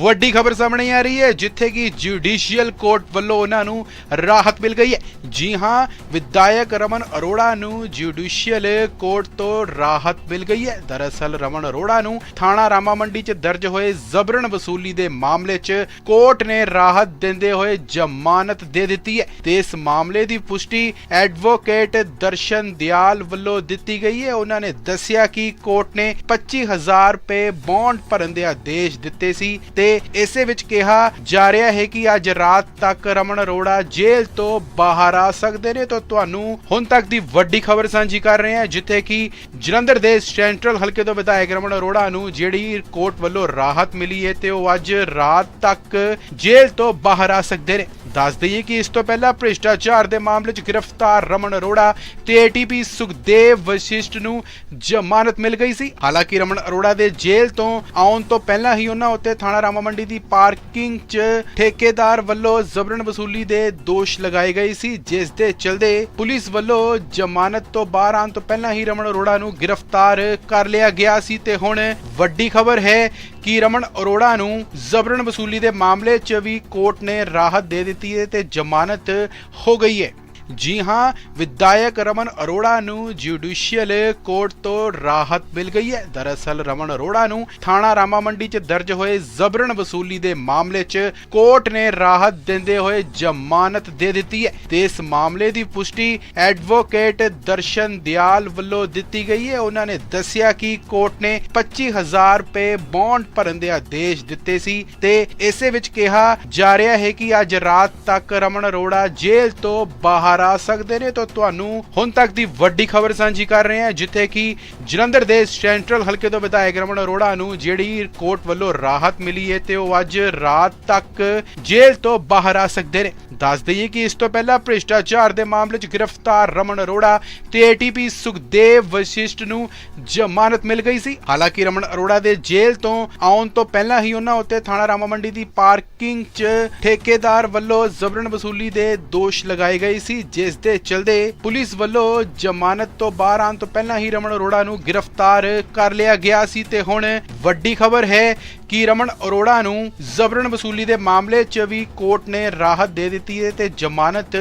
ਵੱਡੀ ਖਬਰ ਸਾਹਮਣੇ ਆ ਰਹੀ ਹੈ, ਜਿੱਥੇ ਕਿ ਜੁਡੀਸ਼ੀਅਲ ਕੋਰਟ ਵੱਲੋਂ ਉਹਨਾਂ ਨੂੰ ਰਾਹਤ ਮਿਲ ਗਈ ਹੈ। ਜੀ ਹਾਂ, ਵਿਧਾਇਕ ਰਮਨ ਅਰੋੜਾ ਨੂੰ ਜੁਡੀਸ਼ੀਅਲ ਕੋਰਟ ਤੋਂ ਰਾਹਤ ਮਿਲ ਗਈ ਹੈ। ਦਰਅਸਲ ਰਮਨ ਅਰੋੜਾ ਨੂੰ ਥਾਣਾ ਰਾਮਾ ਮੰਡੀ 'ਚ ਦਰਜ ਹੋਏ ਜ਼ਬਰਨ ਵਸੂਲੀ ਦੇ ਮਾਮਲੇ 'ਚ ਕੋਰਟ ਨੇ ਰਾਹਤ ਦਿੰਦੇ ਹੋਏ ਜ਼ਮਾਨਤ ਦੇ ਦਿੱਤੀ ਹੈ। ਤੇ ਇਸ ਮਾਮਲੇ ਦੀ ਪੁਸ਼ਟੀ ਐਡਵੋਕੇਟ ਦਰਸ਼ਨ ਦਿਆਲ ਵੱਲੋਂ ਦਿੱਤੀ ਗਈ ਹੈ। ਉਹਨਾਂ ਨੇ ਦੱਸਿਆ ਕਿ ਕੋਰਟ ਨੇ 25000 ਰੁਪਏ ਬੌਂਡ ਭਰਨ ਦੇ ਆਦੇਸ਼ ਦਿੱਤੇ ਸੀ ਤੇ ਇਸੇ ਵਿੱਚ ਕਿਹਾ ਜਾ ਰਿਹਾ ਹੈ ਕਿ ਅੱਜ ਰਾਤ ਤੱਕ ਰਮਨ ਅਰੋੜਾ ਜੇਲ੍ਹ ਤੋਂ ਬਾਹਰ ਆ ਸਕਦੇ ਨੇ। ਤਾਂ ਤੁਹਾਨੂੰ ਹੁਣ ਤੱਕ ਦੀ ਵੱਡੀ ਖਬਰ ਸਾਂਝੀ ਕਰ ਰਹੇ ਹਾਂ, ਜਿੱਥੇ ਕਿ ਜਲੰਧਰ ਦੇ ਸੈਂਟਰਲ ਹਲਕੇ ਤੋਂ ਵਿਧਾਇਕ ਰਮਨ ਅਰੋੜਾ ਨੂੰ ਜਿਹੜੀ ਕੋਰਟ ਵੱਲੋਂ ਰਾਹਤ ਮਿਲੀ ਹੈ ਤੇ ਉਹ ਅੱਜ ਰਾਤ ਤੱਕ ਜੇਲ੍ਹ ਤੋਂ ਬਾਹਰ ਆ ਸਕਦੇ ਨੇ। ਦੱਸ ਦਈਏ ਕਿ ਇਸ ਤੋਂ ਪਹਿਲਾਂ ਭ੍ਰਿਸ਼ਟਾਚਾਰ ਦੇ ਮਾਮਲੇ 'ਚ ਗ੍ਰਿਫਤਾਰ ਰਮਨ ਅਰੋੜਾ ਤੇ ਏਟੀਪੀ ਸੁਖਦੇਵ ਵਸ਼ਿਸ਼ਟ ਨੂੰ ਜ਼ਮਾਨਤ ਮਿਲ ਗਈ ਸੀ। ਹਾਲਾਂਕਿ ਰਮਨ ਅਰੋੜਾ ਦੇ ਜੇਲ੍ਹ ਤੋਂ ਆਉਣ ਤੋਂ ਪਹਿਲਾਂ ਹੀ ਉਹਨਾਂ ਉੱਤੇ ਥਾਣਾ ਰਾਮਾ ਮੰਡੀ ਦੀ ਪਾਰਕਿੰਗ 'ਚ ਠੇਕੇਦਾਰ ਵੱਲੋਂ ਜ਼ਬਰਨ ਵਸੂਲੀ ਦੇ ਦੋਸ਼ ਲਗਾਏ ਗਏ ਸੀ, ਜਿਸ ਦੇ ਚਲਦੇ ਪੁਲਿਸ ਵੱਲੋਂ ਜ਼ਮਾਨਤ ਤੋਂ ਬਾਹਰ ਆਉਣ ਤੋਂ ਪਹਿਲਾਂ ਹੀ ਰਮਨ ਅਰੋੜਾ ਨੂੰ ਗ੍ਰਿਫਤਾਰ ਕਰ ਲਿਆ ਗਿਆ ਸੀ ਤੇ ਹੁਣ ਵੱਡੀ ਖਬਰ ਹੈ ਕਿ ਰਮਨ ਅਰੋੜਾ ਨੂੰ ਜ਼ਬਰਨ ਵਸੂਲੀ ਦੇ ਮਾਮਲੇ 'ਚ ਵੀ ਕੋਰਟ ਨੇ ਰਾਹਤ ਦੇ ਦਿੱਤੀ ਹੈ ਤੇ ਜ਼ਮਾਨਤ ਹੋ ਗਈ ਹੈ। ਜੀ ਹਾਂ, ਵਿਧਾਇਕ ਰਮਨ ਅਰੋੜਾ ਨੂੰ ਜੁਡੀਸ਼ੀਅਲ ਕੋਰਟ ਤੋਂ ਰਾਹਤ ਮਿਲ ਗਈ ਹੈ। ਦਰਅਸਲ ਰਮਨ ਅਰੋੜਾ ਨੂੰ ਥਾਣਾ ਰਾਮਾ ਮੰਡੀ 'ਚ ਦਰਜ ਹੋਏ ਜ਼ਬਰਨ ਵਸੂਲੀ ਦੇ ਮਾਮਲੇ 'ਚ ਕੋਰਟ ਨੇ ਰਾਹਤ ਦਿੰਦੇ ਹੋਏ ਜ਼ਮਾਨਤ ਦੇ ਦਿੱਤੀ ਹੈ। ਤੇ ਇਸ ਮਾਮਲੇ ਦੀ ਪੁਸ਼ਟੀ ਐਡਵੋਕੇਟ ਦਰਸ਼ਨ ਦਿਆਲ ਵੱਲੋਂ ਦਿੱਤੀ ਗਈ ਹੈ। ਉਹਨਾਂ ਨੇ ਦੱਸਿਆ ਕਿ ਕੋਰਟ ਨੇ 25000 ਰੁਪਏ ਬੌਂਡ ਭਰਨ ਦੇ ਆਦੇਸ਼ ਦਿੱਤੇ ਸੀ ਤੇ ਇਸੇ ਵਿੱਚ ਕਿਹਾ ਜਾ ਰਿਹਾ ਹੈ ਕਿ ਅੱਜ ਰਾਤ ਤੱਕ ਰਮਨ ਅਰੋੜਾ ਜੇਲ੍ਹ ਤੋਂ ਬਾਹਰ ਆ ਸਕਦੇ ਨੇ, ਤਾਂ ਤੁਹਾਨੂੰ ਹੁਣ ਤੱਕ ਦੀ ਵੱਡੀ ਖਬਰ ਸਾਂਝੀ ਕਰ ਰਹੇ ਹਾਂ, ਜਿੱਥੇ ਕਿ ਜਲੰਧਰ ਦੇ ਸੈਂਟਰਲ ਹਲਕੇ ਤੋਂ ਵਿਧਾਇਕ ਰਮਨ ਅਰੋੜਾ ਨੂੰ ਜਿਹੜੀ ਕੋਰਟ ਵੱਲੋਂ ਰਾਹਤ ਮਿਲੀ ਹੈ ਤੇ ਉਹ ਅੱਜ ਰਾਤ ਤੱਕ ਜੇਲ੍ਹ ਤੋਂ ਬਾਹਰ ਆ ਸਕਦੇ ਨੇ। ਦੱਸ ਦਈਏ ਕਿ ਇਸ ਤੋਂ ਪਹਿਲਾਂ ਭ੍ਰਿਸ਼ਟਾਚਾਰ ਦੇ ਮਾਮਲੇ 'ਚ ਗ੍ਰਿਫਤਾਰ ਰਮਨ ਅਰੋੜਾ ਤੇ ਏਟੀਪੀ ਸੁਖਦੇਵ ਵਸ਼ਿਸ਼ਟ ਨੂੰ ਜ਼ਮਾਨਤ ਮਿਲ ਗਈ ਸੀ। ਹਾਲਾਂਕਿ ਰਮਨ ਅਰੋੜਾ ਦੇ ਜੇਲ੍ਹ ਤੋਂ ਆਉਣ ਤੋਂ ਪਹਿਲਾਂ ਹੀ ਉਹਨਾਂ ਉੱਤੇ ਥਾਣਾ ਰਾਮਾ ਮੰਡੀ ਦੀ ਪਾਰਕਿੰਗ 'ਚ ਠੇਕੇਦਾਰ ਵੱਲੋਂ ਜ਼ਬਰਨ ਵਸੂਲੀ ਦੇ ਦੋਸ਼ ਲਗਾਏ ਗਏ ਸੀ ਜਿਸ ਦੇ ਚਲਦੇ ਪੁਲਿਸ ਵੱਲੋਂ ਜ਼ਮਾਨਤ ਤੋਂ ਬਾਹਰ ਆਉਣ ਤੋਂ ਪਹਿਲਾਂ ਹੀ ਰਮਨ ਅਰੋੜਾ ਨੂੰ ਗ੍ਰਿਫਤਾਰ ਕਰ ਲਿਆ ਗਿਆ ਸੀ ਤੇ ਹੁਣ ਵੱਡੀ ਖਬਰ ਹੈ ਕਿ ਰਮਨ ਅਰੋੜਾ ਨੂੰ ਜ਼ਬਰਨ ਵਸੂਲੀ ਦੇ ਮਾਮਲੇ 'ਚ ਵੀ ਕੋਰਟ ਨੇ ਰਾਹਤ ਦੇ ਦਿੱਤੀ ਹੈ ਤੇ ਜ਼ਮਾਨਤ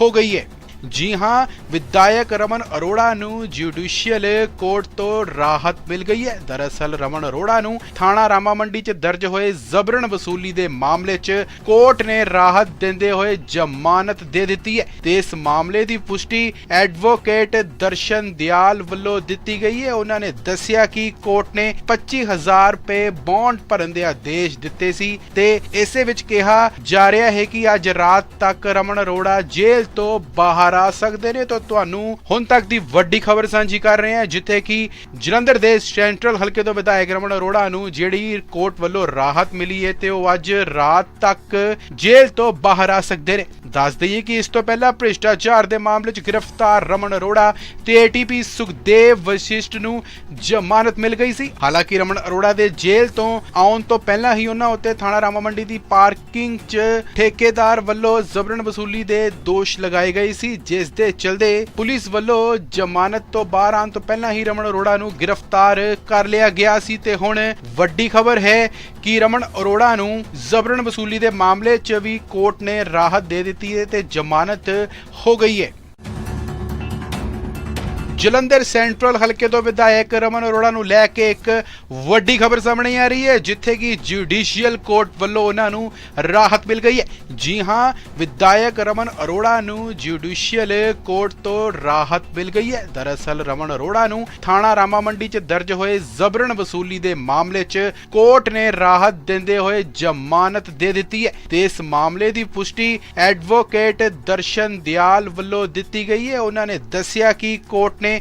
ਹੋ ਗਈ ਹੈ। ਜੀ ਹਾਂ, ਵਿਧਾਇਕ ਰਮਨ ਅਰੋੜਾ ਨੂੰ ਜੁਡੀਸ਼ੀਅਲ ਕੋਰਟ ਤੋਂ ਰਾਹਤ ਮਿਲ ਗਈ ਹੈ। ਦਰਅਸਲ ਰਮਨ ਅਰੋੜਾ ਨੂੰ ਥਾਣਾ ਰਾਮਾ ਮੰਡੀ 'ਚ ਦਰਜ ਹੋਏ ਜ਼ਬਰਨ ਵਸੂਲੀ ਦੇ ਮਾਮਲੇ 'ਚ ਕੋਰਟ ਨੇ ਰਾਹਤ ਦਿੰਦੇ ਹੋਏ ਜ਼ਮਾਨਤ ਦੇ ਦਿੱਤੀ ਹੈ। ਤੇ ਇਸ ਮਾਮਲੇ ਦੀ ਪੁਸ਼ਟੀ ਐਡਵੋਕੇਟ ਦਰਸ਼ਨ ਦਿਆਲ ਵੱਲੋਂ ਦਿੱਤੀ ਗਈ ਹੈ। ਉਹਨਾਂ ਨੇ ਦੱਸਿਆ ਕਿ ਕੋਰਟ ਨੇ 25000 ਰੁਪਏ ਬੌਂਡ ਭਰਨ ਦੇ ਆਦੇਸ਼ ਦਿੱਤੇ ਸੀ ਤੇ ਇਸੇ ਵਿੱਚ ਕਿਹਾ ਜਾ ਰਿਹਾ ਹੈ ਕਿ ਅੱਜ ਰਾਤ ਤੱਕ ਰਮਨ ਅਰੋੜਾ ਜੇਲ੍ਹ ਤੋਂ ਬਾਹਰ ਆ ਸਕਦੇ ਨੇ, ਤਾਂ ਤੁਹਾਨੂੰ ਹੁਣ ਤੱਕ ਦੀ ਵੱਡੀ ਖਬਰ ਸਾਂਝੀ ਕਰ ਰਹੇ ਹਾਂ, ਜਿੱਥੇ ਕਿ ਜਲੰਧਰ ਦੇ ਸੈਂਟਰਲ ਹਲਕੇ ਤੋਂ ਵਿਧਾਇਕ ਰਮਨ ਅਰੋੜਾ ਨੂੰ ਜਿਹੜੀ ਕੋਰਟ ਵੱਲੋਂ ਰਾਹਤ ਮਿਲੀ ਹੈ ਤੇ ਉਹ ਅੱਜ ਰਾਤ ਤੱਕ ਜੇਲ੍ਹ ਤੋਂ ਬਾਹਰ ਆ ਸਕਦੇ ਨੇ। ਦੱਸ ਦਈਏ ਕਿ ਇਸ ਤੋਂ ਪਹਿਲਾਂ ਭ੍ਰਿਸ਼ਟਾਚਾਰ ਦੇ ਮਾਮਲੇ 'ਚ ਗ੍ਰਿਫਤਾਰ ਰਮਨ ਅਰੋੜਾ ਤੇ ਏਟੀਪੀ ਸੁਖਦੇਵ ਵਸ਼ਿਸ਼ਟ ਨੂੰ ਜ਼ਮਾਨਤ ਮਿਲ ਗਈ ਸੀ। ਹਾਲਾਂਕਿ ਰਮਨ ਅਰੋੜਾ ਦੇ ਜੇਲ੍ਹ ਤੋਂ ਆਉਣ ਤੋਂ ਪਹਿਲਾਂ ਹੀ ਉਹਨਾਂ ਉੱਤੇ ਥਾਣਾ ਰਾਮਾ ਮੰਡੀ ਦੀ ਪਾਰਕਿੰਗ 'ਚ ਠੇਕੇਦਾਰ ਵੱਲੋਂ ਜ਼ਬਰਨ ਵਸੂਲੀ ਦੇ ਦੋਸ਼ ਲਗਾਏ ਗਏ ਸੀ ਜਿਸ ਦੇ ਚਲਦੇ ਪੁਲਿਸ ਵੱਲੋਂ ਜ਼ਮਾਨਤ ਤੋਂ ਬਾਹਰ ਆਉਣ ਤੋਂ ਪਹਿਲਾਂ ਹੀ ਰਮਨ ਅਰੋੜਾ ਨੂੰ ਗ੍ਰਿਫਤਾਰ ਕਰ ਲਿਆ ਗਿਆ ਸੀ ਤੇ ਹੁਣ ਵੱਡੀ ਖਬਰ ਹੈ ਕਿ ਰਮਨ ਅਰੋੜਾ ਨੂੰ ਜ਼ਬਰਨ ਵਸੂਲੀ ਦੇ ਮਾਮਲੇ 'ਚ ਵੀ ਕੋਰਟ ਨੇ ਰਾਹਤ ਦੇ ਦਿੱਤੀ ਹੈ ਤੇ ਜ਼ਮਾਨਤ ਹੋ ਗਈ ਹੈ। ਜਲੰਧਰ ਸੈਂਟਰਲ ਹਲਕੇ ਤੋਂ ਵਿਧਾਇਕ ਰਮਨ ਅਰੋੜਾ ਨੂੰ ਲੈ ਕੇ ਇੱਕ ਵੱਡੀ ਖਬਰ ਸਾਹਮਣੇ ਆ ਰਹੀ ਹੈ, ਜਿੱਥੇ ਕਿ ਜੁਡੀਸ਼ੀਅਲ ਕੋਰਟ ਵੱਲੋਂ ਉਹਨਾਂ ਨੂੰ ਰਾਹਤ ਮਿਲ ਗਈ ਹੈ। ਜੀ ਹਾਂ, ਵਿਧਾਇਕ ਰਮਨ ਅਰੋੜਾ ਨੂੰ ਜੁਡੀਸ਼ੀਅਲ ਕੋਰਟ ਤੋਂ ਰਾਹਤ ਮਿਲ ਗਈ ਹੈ। ਦਰਅਸਲ ਰਮਨ ਅਰੋੜਾ ਨੂੰ ਥਾਣਾ ਰਾਮਾ ਮੰਡੀ 'ਚ ਦਰਜ ਹੋਏ ਜ਼ਬਰਨ ਵਸੂਲੀ ਦੇ ਮਾਮਲੇ 'ਚ ਕੋਰਟ ਨੇ ਰਾਹਤ ਦਿੰਦੇ ਹੋਏ ਜ਼ਮਾਨਤ ਦੇ ਦਿੱਤੀ ਹੈ। ਤੇ ਇਸ ਮਾਮਲੇ ਦੀ ਪੁਸ਼ਟੀ ਐਡਵੋਕੇਟ ਦਰਸ਼ਨ ਦਿਆਲ ਵੱਲੋਂ ਦਿੱਤੀ ਗਈ ਹੈ। ਉਹਨਾਂ ਨੇ ਦੱਸਿਆ ਕਿ ਕੋਰਟ ਨੇ